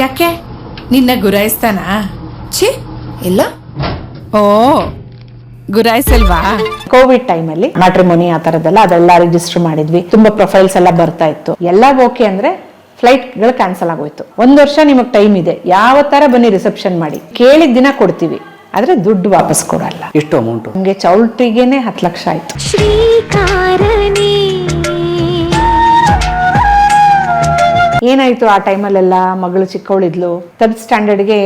ಯಾಕೆ? ನಿನ್ನ ಗುರಾಯಿಸ್ತಾನ? ಛೀ ಇಲ್ಲ. ಓ ಗುರಾಯಿಸಲ್ವಾ? ಕೋವಿಡ್ ಟೈಮ್ ಅಲ್ಲಿ ಮ್ಯಾಟ್ರಿಮೋನಿ ಆ ತರದೆಲ್ಲ ಅದೆಲ್ಲ ರಿಜಿಸ್ಟರ್ ಮಾಡಿದ್ವಿ. ತುಂಬಾ ಪ್ರೊಫೈಲ್ಸ್ ಎಲ್ಲ ಬರ್ತಾ ಇತ್ತು. ಎಲ್ಲ ಓಕೆ ಅಂದ್ರೆ ಫ್ಲೈಟ್ಗಳು ಕ್ಯಾನ್ಸಲ್ ಆಗೋಯ್ತು. ಒಂದ್ ವರ್ಷ ನಿಮಗೆ ಟೈಮ್ ಇದೆ. ಯಾವ ತರ ಬನ್ನಿ ರಿಸೆಪ್ಷನ್ ಮಾಡಿ. ಕೇಳಿದ ದಿನ ಕೊಡ್ತೀವಿ. ಆದ್ರೆ ದುಡ್ಡು ವಾಪಸ್ ಕೊಡಲ್ಲ. ಎಷ್ಟು ಅಮೌಂಟ್ ನಮ್ಗೆ ಚೌಲ್ಟ್ರಿಗೆನೆ ಹತ್ತು ಲಕ್ಷ ಆಯ್ತು. ಏನಾಯ್ತು ಆ ಟೈಮಲ್ಲೆಲ್ಲ ಮಗಳು ಚಿಕ್ಕವಳಿದ್ಲು? ಸ್ಟ್ಯಾಂಡರ್ಡ್ ಸ್ಟ್ಯಾಂಡರ್ಡ್ಗೆ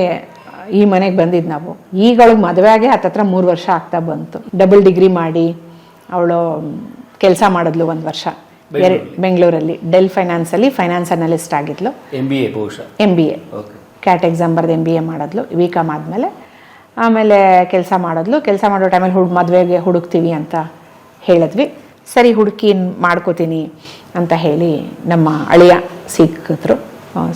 ಈ ಮನೆಗೆ ಬಂದಿದ್ದು ನಾವು. ಈಗಳು ಮದುವೆ ಆಗಿ ಹತ್ತತ್ರ ಮೂರು ವರ್ಷ ಆಗ್ತಾ ಬಂತು. ಡಬಲ್ ಡಿಗ್ರಿ ಮಾಡಿ ಅವಳು ಕೆಲಸ ಮಾಡಿದ್ಲು ಒಂದು ವರ್ಷ. ಬೆಂಗಳೂರಲ್ಲಿ. ಡೆಲ್ ಫೈನಾನ್ಸ್ ಅಲ್ಲಿ ಫೈನಾನ್ಸ್ ಅನಲಿಸ್ಟ್ ಆಗಿದ್ಲು. ಎಂ ಬಿ ಎ ಬಹುಶಃ. M B A CAT exam ಬರೆದು ಎಂ ಬಿ ಎ ಮಾಡಿದ್ಲು. ವಿ ಕಾಮ್ ಆದಮೇಲೆ. ಆಮೇಲೆ ಕೆಲಸ ಮಾಡಿದ್ಲು. ಕೆಲಸ ಮಾಡೋ ಟೈಮಲ್ಲಿ ಹುಡ್ ಮದುವೆಗೆ ಹುಡುಕ್ತೀವಿ ಅಂತ ಹೇಳಿದ್ವಿ. ಸರಿ ಹುಡುಕಿ ಮಾಡ್ಕೋತೀನಿ ಅಂತ ಹೇಳಿ ನಮ್ಮ ಅಳಿಯ ಸಿಕ್ಕಿದ್ರು.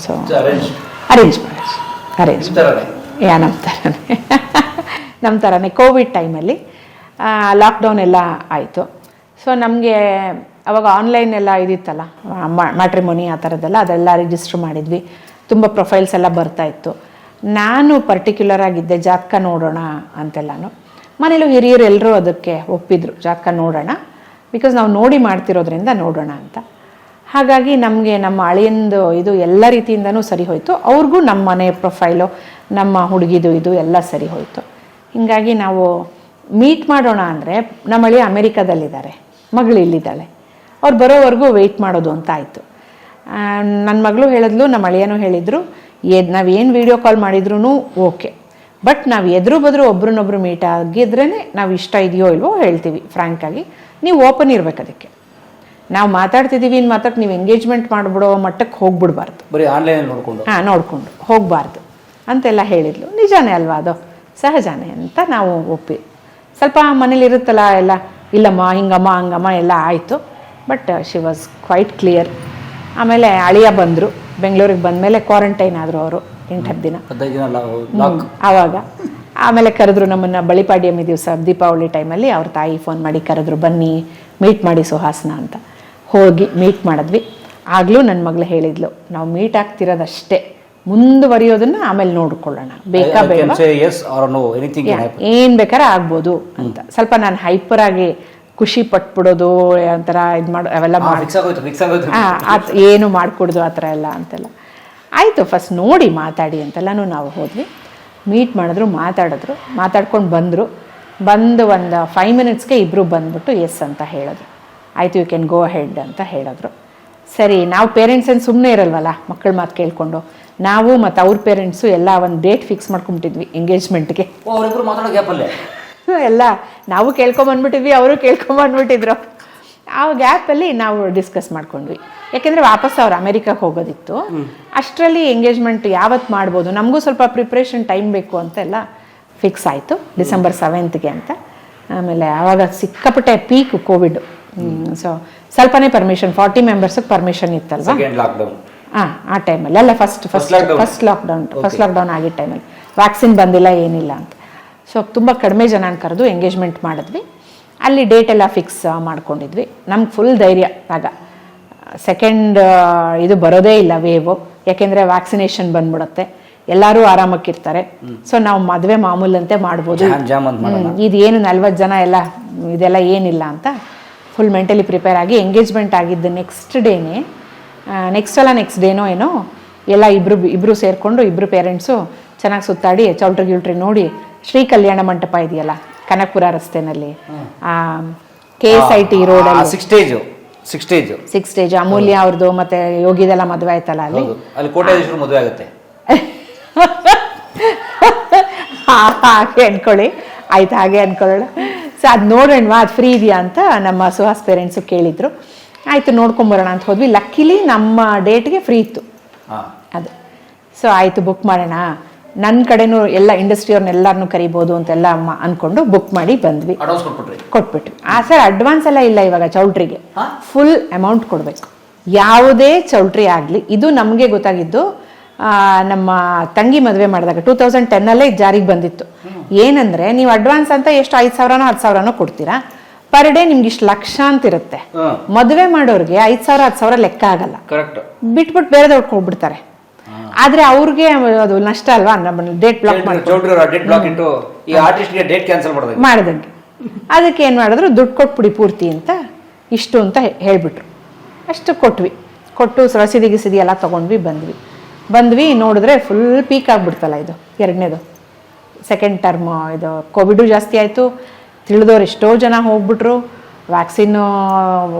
So arrange arrange marriage arrange ಥರನೇ ಯಾ ನಮ್ಮ ಥರನೇ ನಮ್ಮ ಥರನೇ ಕೋವಿಡ್ ಟೈಮಲ್ಲಿ ಲಾಕ್ಡೌನ್ ಎಲ್ಲ ಆಯಿತು. ಸೊ ನಮಗೆ ಅವಾಗ ಆನ್ಲೈನ್ ಎಲ್ಲ ಇದಿತ್ತಲ್ಲ ಮ್ಯಾಟ್ರಿಮೋನಿ ಆ ಥರದ್ದೆಲ್ಲ ಅದೆಲ್ಲ ರಿಜಿಸ್ಟರ್ ಮಾಡಿದ್ವಿ. ತುಂಬ ಪ್ರೊಫೈಲ್ಸ್ ಎಲ್ಲ ಬರ್ತಾ ಇತ್ತು. ನಾನು ಪರ್ಟಿಕ್ಯುಲರ್ ಆಗಿದ್ದೆ ಜಾತಕ ನೋಡೋಣ ಅಂತೆಲ್ಲಾನು. ಮನೇಲೂ ಹಿರಿಯರು ಎಲ್ಲರೂ ಅದಕ್ಕೆ ಒಪ್ಪಿದ್ರು ಜಾತಕ ನೋಡೋಣ. ಬಿಕಾಸ್ ನಾವು ನೋಡಿ ಮಾಡ್ತಿರೋದ್ರಿಂದ ನೋಡೋಣ ಅಂತ. ಹಾಗಾಗಿ ನಮಗೆ ನಮ್ಮ ಅಳಿಯಂದು ಇದು ಎಲ್ಲ ರೀತಿಯಿಂದನೂ ಸರಿ ಹೋಯಿತು. ಅವ್ರಿಗೂ ನಮ್ಮ ಮನೆ ಪ್ರೊಫೈಲು ನಮ್ಮ ಹುಡುಗಿದು ಇದು ಎಲ್ಲ ಸರಿ ಹೋಯಿತು. ಹೀಗಾಗಿ ನಾವು ಮೀಟ್ ಮಾಡೋಣ ಅಂದರೆ ನಮ್ಮ ಅಳಿಯ ಅಮೇರಿಕಾದಲ್ಲಿದ್ದಾರೆ. ಮಗಳು ಇಲ್ಲಿದ್ದಾಳೆ. ಅವ್ರು ಬರೋವರೆಗೂ ವೆಯ್ಟ್ ಮಾಡೋದು ಅಂತ ಆಯಿತು. ನನ್ನ ಮಗಳು ಹೇಳಿದ್ಲು, ನಮ್ಮ ಅಳಿಯನೂ ಹೇಳಿದರು ಏನು ನಾವು ಏನು ವೀಡಿಯೋ ಕಾಲ್ ಮಾಡಿದ್ರೂ ಓಕೆ ಬಟ್ ನಾವು ಎದುರು ಬದ್ರು ಒಬ್ರನ್ನೊಬ್ರು ಮೀಟ್ ಆಗಿದ್ರೇ ನಾವು ಇಷ್ಟ ಇದೆಯೋ ಇಲ್ವೋ ಹೇಳ್ತೀವಿ ಫ್ರ್ಯಾಂಕಾಗಿ ನೀವು ಓಪನ್ ಇರ್ಬೇಕು ಅದಕ್ಕೆ. ನಾವು ಮಾತಾಡ್ತಿದ್ದೀವಿ ಇನ್ನು ಮಾತಾಡ್ ನೀವು ಎಂಗೇಜ್ಮೆಂಟ್ ಮಾಡಿಬಿಡೋ ಮಟ್ಟಕ್ಕೆ ಹೋಗ್ಬಿಡ್ಬಾರ್ದು. ಬರೀ ಆನ್ಲೈನ್ ನೋಡಿಕೊಂಡು. ಹಾಂ ನೋಡಿಕೊಂಡು ಹೋಗಬಾರ್ದು. ಅಂತೆಲ್ಲ ಹೇಳಿದ್ಲು. ನಿಜಾನೇ ಅಲ್ವಾ ಅದು? ಸಹಜಾನೇ ಅಂತ ನಾವು ಒಪ್ಪಿ. ಸ್ವಲ್ಪ ಮನೇಲಿ ಇರುತ್ತಲ್ಲ ಎಲ್ಲ ಇಲ್ಲಮ್ಮ ಹಿಂಗಮ್ಮ ಹಂಗಮ್ಮ ಎಲ್ಲ ಆಯಿತು. But she was quite clear ಆಮೇಲೆ ಅಳಿಯ ಬಂದರು. ಬೆಂಗಳೂರಿಗೆ ಬಂದಮೇಲೆ ಕ್ವಾರಂಟೈನ್ ಆದರು ಅವರು. ಎಂಟು ಹತ್ತು ದಿನ. ಆವಾಗ. ಆಮೇಲೆ ಕರೆದ್ರು ನಮ್ಮನ್ನು ಬಳಿಪಾಡ್ಯಮಿ ದಿವಸ ದೀಪಾವಳಿ ಟೈಮಲ್ಲಿ ಅವ್ರ ತಾಯಿ ಫೋನ್ ಮಾಡಿ ಕರೆದ್ರು ಬನ್ನಿ ಮೀಟ್ ಮಾಡಿ ಸುಹಾಸನ ಅಂತ. ಹೋಗಿ ಮೀಟ್ ಮಾಡಿದ್ವಿ. ಆಗಲೂ ನನ್ನ ಮಗಳು ಹೇಳಿದ್ಲು ನಾವು ಮೀಟ್ ಆಗ್ತಿರೋದಷ್ಟೇ. ಮುಂದುವರಿಯೋದನ್ನ ಆಮೇಲೆ ನೋಡ್ಕೊಳ್ಳೋಣ. ಬೇಕಾ ಬೇಡ? ಏನ್ ಬೇಕಾದ್ರೆ ಆಗ್ಬೋದು ಅಂತ. ಸ್ವಲ್ಪ ನಾನು ಹೈಪರ್ ಆಗಿ ಖುಷಿ ಪಟ್ಬಿಡೋದು ಒಂಥರ ಇದು ಮಾಡೋ ಅವೆಲ್ಲ ಏನು ಮಾಡಿಕೊಡ್ದು ಆ ಥರ ಎಲ್ಲ ಅಂತೆಲ್ಲ. ಆಯಿತು ಫಸ್ಟ್ ನೋಡಿ ಮಾತಾಡಿ ಅಂತೆಲ್ಲನೂ ನಾವು ಹೋದ್ವಿ. ಮೀಟ್ ಮಾಡಿದ್ರು ಮಾತಾಡಿದ್ರು ಮಾತಾಡ್ಕೊಂಡು ಬಂದರು. ಬಂದು ಒಂದು ಫೈವ್ ಮಿನಿಟ್ಸ್ಗೆ ಇಬ್ಬರು ಬಂದ್ಬಿಟ್ಟು ಎಸ್ ಅಂತ ಹೇಳಿದ್ರು. ಆಯಿತು ಯು ಕ್ಯಾನ್ ಗೋ ಹೆಡ್ ಅಂತ ಹೇಳಿದ್ರು. ಸರಿ ನಾವು ಪೇರೆಂಟ್ಸ್ ಏನು ಸುಮ್ಮನೆ ಇರಲ್ವಲ್ಲ ಮಕ್ಕಳ ಮಾತು ಕೇಳಿಕೊಂಡು. ನಾವು ಮತ್ತು ಅವ್ರ ಪೇರೆಂಟ್ಸು ಎಲ್ಲ ಒಂದು ಡೇಟ್ ಫಿಕ್ಸ್ ಮಾಡ್ಕೊಂಬಿಟ್ಟಿದ್ವಿ ಎಂಗೇಜ್ಮೆಂಟ್ಗೆ ಎಲ್ಲ ನಾವು ಕೇಳ್ಕೊಂಬಂದ್ಬಿಟ್ಟಿದ್ವಿ ಅವರು ಕೇಳ್ಕೊಂಬಂದ್ಬಿಟ್ಟಿದ್ರು. ಆ ಗ್ಯಾಪಲ್ಲಿ ನಾವು ಡಿಸ್ಕಸ್ ಮಾಡ್ಕೊಂಡ್ವಿ. ಯಾಕೆಂದರೆ ವಾಪಸ್ ಅವ್ರು ಅಮೆರಿಕಕ್ಕೆ ಹೋಗೋದಿತ್ತು. ಅಷ್ಟರಲ್ಲಿ ಎಂಗೇಜ್ಮೆಂಟ್ ಯಾವತ್ತು ಮಾಡ್ಬೋದು? ನಮಗೂ ಸ್ವಲ್ಪ ಪ್ರಿಪ್ರೇಷನ್ ಟೈಮ್ ಬೇಕು ಅಂತೆಲ್ಲ ಫಿಕ್ಸ್ ಆಯಿತು ಡಿಸೆಂಬರ್ ಸೆವೆಂತ್ಗೆ ಅಂತ. ಆಮೇಲೆ ಆವಾಗ ಸಿಕ್ಕಾಪಟ್ಟೆ ಪೀಕ್ ಕೋವಿಡ್ ಸೊ ಸ್ವಲ್ಪನೇ ಪರ್ಮಿಷನ್ ಫಾರ್ಟಿ ಮೆಂಬರ್ಸಿಗೆ ಪರ್ಮಿಷನ್ ಇತ್ತಲ್ವಾ? ಹಾಂ ಆ ಟೈಮಲ್ಲಿ ಅಲ್ಲ first first. First lockdown first lockdown ಆಗಿದ್ದ ಟೈಮಲ್ಲಿ ವ್ಯಾಕ್ಸಿನ್ ಬಂದಿಲ್ಲ ಏನಿಲ್ಲ ಅಂತ. ಸೊ ತುಂಬ ಕಡಿಮೆ ಜನ ಕರೆದು ಎಂಗೇಜ್ಮೆಂಟ್ ಮಾಡಿದ್ವಿ. ಅಲ್ಲಿ ಡೇಟ್ ಎಲ್ಲ ಫಿಕ್ಸ್ ಮಾಡ್ಕೊಂಡಿದ್ವಿ. ನಮ್ಗೆ ಫುಲ್ ಧೈರ್ಯ ಆಗ. ಸೆಕೆಂಡ್ ಇದು ಬರೋದೇ ಇಲ್ಲ ವೇವು ಯಾಕೆಂದರೆ ವ್ಯಾಕ್ಸಿನೇಷನ್ ಬಂದ್ಬಿಡುತ್ತೆ. ಎಲ್ಲರೂ ಆರಾಮಕ್ಕಿರ್ತಾರೆ. ಸೊ ನಾವು ಮದುವೆ ಮಾಮೂಲಂತೆ ಮಾಡ್ಬೋದು. ಇದೇನು ನಲ್ವತ್ತು ಜನ ಎಲ್ಲ ಇದೆಲ್ಲ ಏನಿಲ್ಲ ಅಂತ ಫುಲ್ ಮೆಂಟಲಿ ಪ್ರಿಪೇರ್ ಆಗಿ ಎಂಗೇಜ್ಮೆಂಟ್ ಆಗಿದ್ದು ನೆಕ್ಸ್ಟ್ ಡೇನೇ ನೆಕ್ಸ್ಟ್ ಅಲ್ಲ ನೆಕ್ಸ್ಟ್ ಡೇನೋ ಏನೋ ಎಲ್ಲ ಇಬ್ರು ಇಬ್ರು ಸೇರಿಕೊಂಡು ಇಬ್ರು ಪೇರೆಂಟ್ಸು ಚೆನ್ನಾಗಿ ಸುತ್ತಾಡಿ ಚೌಲ್ಟ್ರಿ ಗಿಲ್ಟ್ರಿ ನೋಡಿ ಶ್ರೀ ಕಲ್ಯಾಣ ಮಂಟಪ ಇದೆಯಲ್ಲ ಕನಕಪುರ ರಸ್ತೆನಲ್ಲಿ ಕೆ ಎಸ್ ಐ ಟಿ ರೋಡಲ್ಲಿ six stage six stage stage Amulya ಅವ್ರದ್ದು ಮತ್ತೆ ಯೋಗಿದೆಲ್ಲ ಮದುವೆ ಆಯ್ತಲ್ಲ ಅಲ್ಲಿ? ಹೌದು. ಅಲ್ಲಿ ಕೋಟ್ಯಾಧೀಶರು ಮದುವೆ ಆಗುತ್ತೆ. ಹಾಗೆ ಅನ್ಕೊಳ್ಳಿ. ಆಯ್ತು ಹಾಗೆ ಅನ್ಕೊಳ್ಳೋಣ. ಸೊ ಅದು ನೋಡೋಣವಾ ಅದು ಫ್ರೀ ಇದೆಯಾ ಅಂತ ನಮ್ಮ ಸುಹಾಸ್ ಪೇರೆಂಟ್ಸು ಕೇಳಿದ್ರು. ಆಯಿತು ನೋಡ್ಕೊಂಬರೋಣ ಅಂತ ಹೋದ್ವಿ. ಲಕ್ಕಿಲಿ ನಮ್ಮ ಡೇಟ್ಗೆ ಫ್ರೀ ಇತ್ತು. ಅದು. ಸೊ ಆಯಿತು ಬುಕ್ ಮಾಡೋಣ. ನನ್ನ ಕಡೆನೂ ಎಲ್ಲ ಇಂಡಸ್ಟ್ರಿಯವ್ರನ್ನೆಲ್ಲರನ್ನೂ ಕರಿಬೋದು ಅಂತೆಲ್ಲ ಅಮ್ಮ ಅನ್ಕೊಂಡು ಬುಕ್ ಮಾಡಿ ಬಂದ್ವಿ. ಕೊಟ್ಬಿಟ್ವಿ. ಆ ಸರ್ ಅಡ್ವಾನ್ಸ್ ಎಲ್ಲ ಇಲ್ಲ ಇವಾಗ ಚೌಲ್ಟ್ರಿಗೆ. ಫುಲ್ ಅಮೌಂಟ್ ಕೊಡಬೇಕು. ಯಾವುದೇ ಚೌಲ್ಟ್ರಿ ಆಗಲಿ ಇದು ನಮಗೆ ಗೊತ್ತಾಗಿದ್ದು ನಮ್ಮ ತಂಗಿ ಮದುವೆ ಮಾಡಿದಾಗ ಟೂ ತೌಸಂಡ್ ಟೆನ್ನಲ್ಲೇ ಜಾರಿಗೆ ಬಂದಿತ್ತು. ಏನಂದ್ರೆ ನೀವು ಅಡ್ವಾನ್ಸ್ ಅಂತ ಎಷ್ಟು ಐದು ಸಾವಿರನೋ ಹತ್ತು ಸಾವಿರನೋ ಕೊಡ್ತೀರಾ? ಪರ್ ಡೇ ನಿಮ್ಗೆ ಇಷ್ಟು ಲಕ್ಷ ಅಂತ ಇರುತ್ತೆ ಮದುವೆ ಮಾಡೋರಿಗೆ ಐದು ಸಾವಿರ ಹತ್ತು ಸಾವಿರ ಲೆಕ್ಕ ಆಗಲ್ಲ. ಬಿಟ್ಬಿಟ್ಟು ಬೇರೆದವ್ರಿಗೆ ಹೋಗ್ಬಿಡ್ತಾರೆ ಆದ್ರೆ ಅವ್ರಿಗೆ ಅದು ನಷ್ಟ ಅಲ್ವಾ? ಡೇಟ್ ಬ್ಲಾಕ್ ಬ್ಲಾಕ್ ಇಟ್ಟು ಈ ಆರ್ಟಿಸ್ಟ್ಗೆ ಡೇಟ್ ಕ್ಯಾನ್ಸಲ್ ಮಾಡೋದು ಮಾಡ್ದಂಗೆ. ಅದಕ್ಕೆ ಏನು ಮಾಡಿದ್ರು ದುಡ್ಡು ಕೊಟ್ಬಿಡಿ ಪೂರ್ತಿ ಅಂತ ಇಷ್ಟು ಅಂತ ಹೇಳಿಬಿಟ್ರು ಹೇಳ್ಬಿಟ್ರು. ಅಷ್ಟು ಕೊಟ್ವಿ. ಕೊಟ್ಟು ರಸೀದಿ ಗಿಸಿದಿ ಎಲ್ಲ ತೊಗೊಂಡ್ವಿ ಬಂದ್ವಿ. ಬಂದ್ವಿ ನೋಡಿದ್ರೆ ಫುಲ್ ಪೀಕ್ ಆಗ್ಬಿಡ್ತಲ್ಲ ಇದು ಎರಡನೇದು. ಸೆಕೆಂಡ್ ಟರ್ಮ್ ಇದು ಕೋವಿಡು ಜಾಸ್ತಿ ಆಯಿತು. ತಿಳಿದವ್ರು ಎಷ್ಟೋ ಜನ ಹೋಗ್ಬಿಟ್ರು. ವ್ಯಾಕ್ಸಿನ್ನು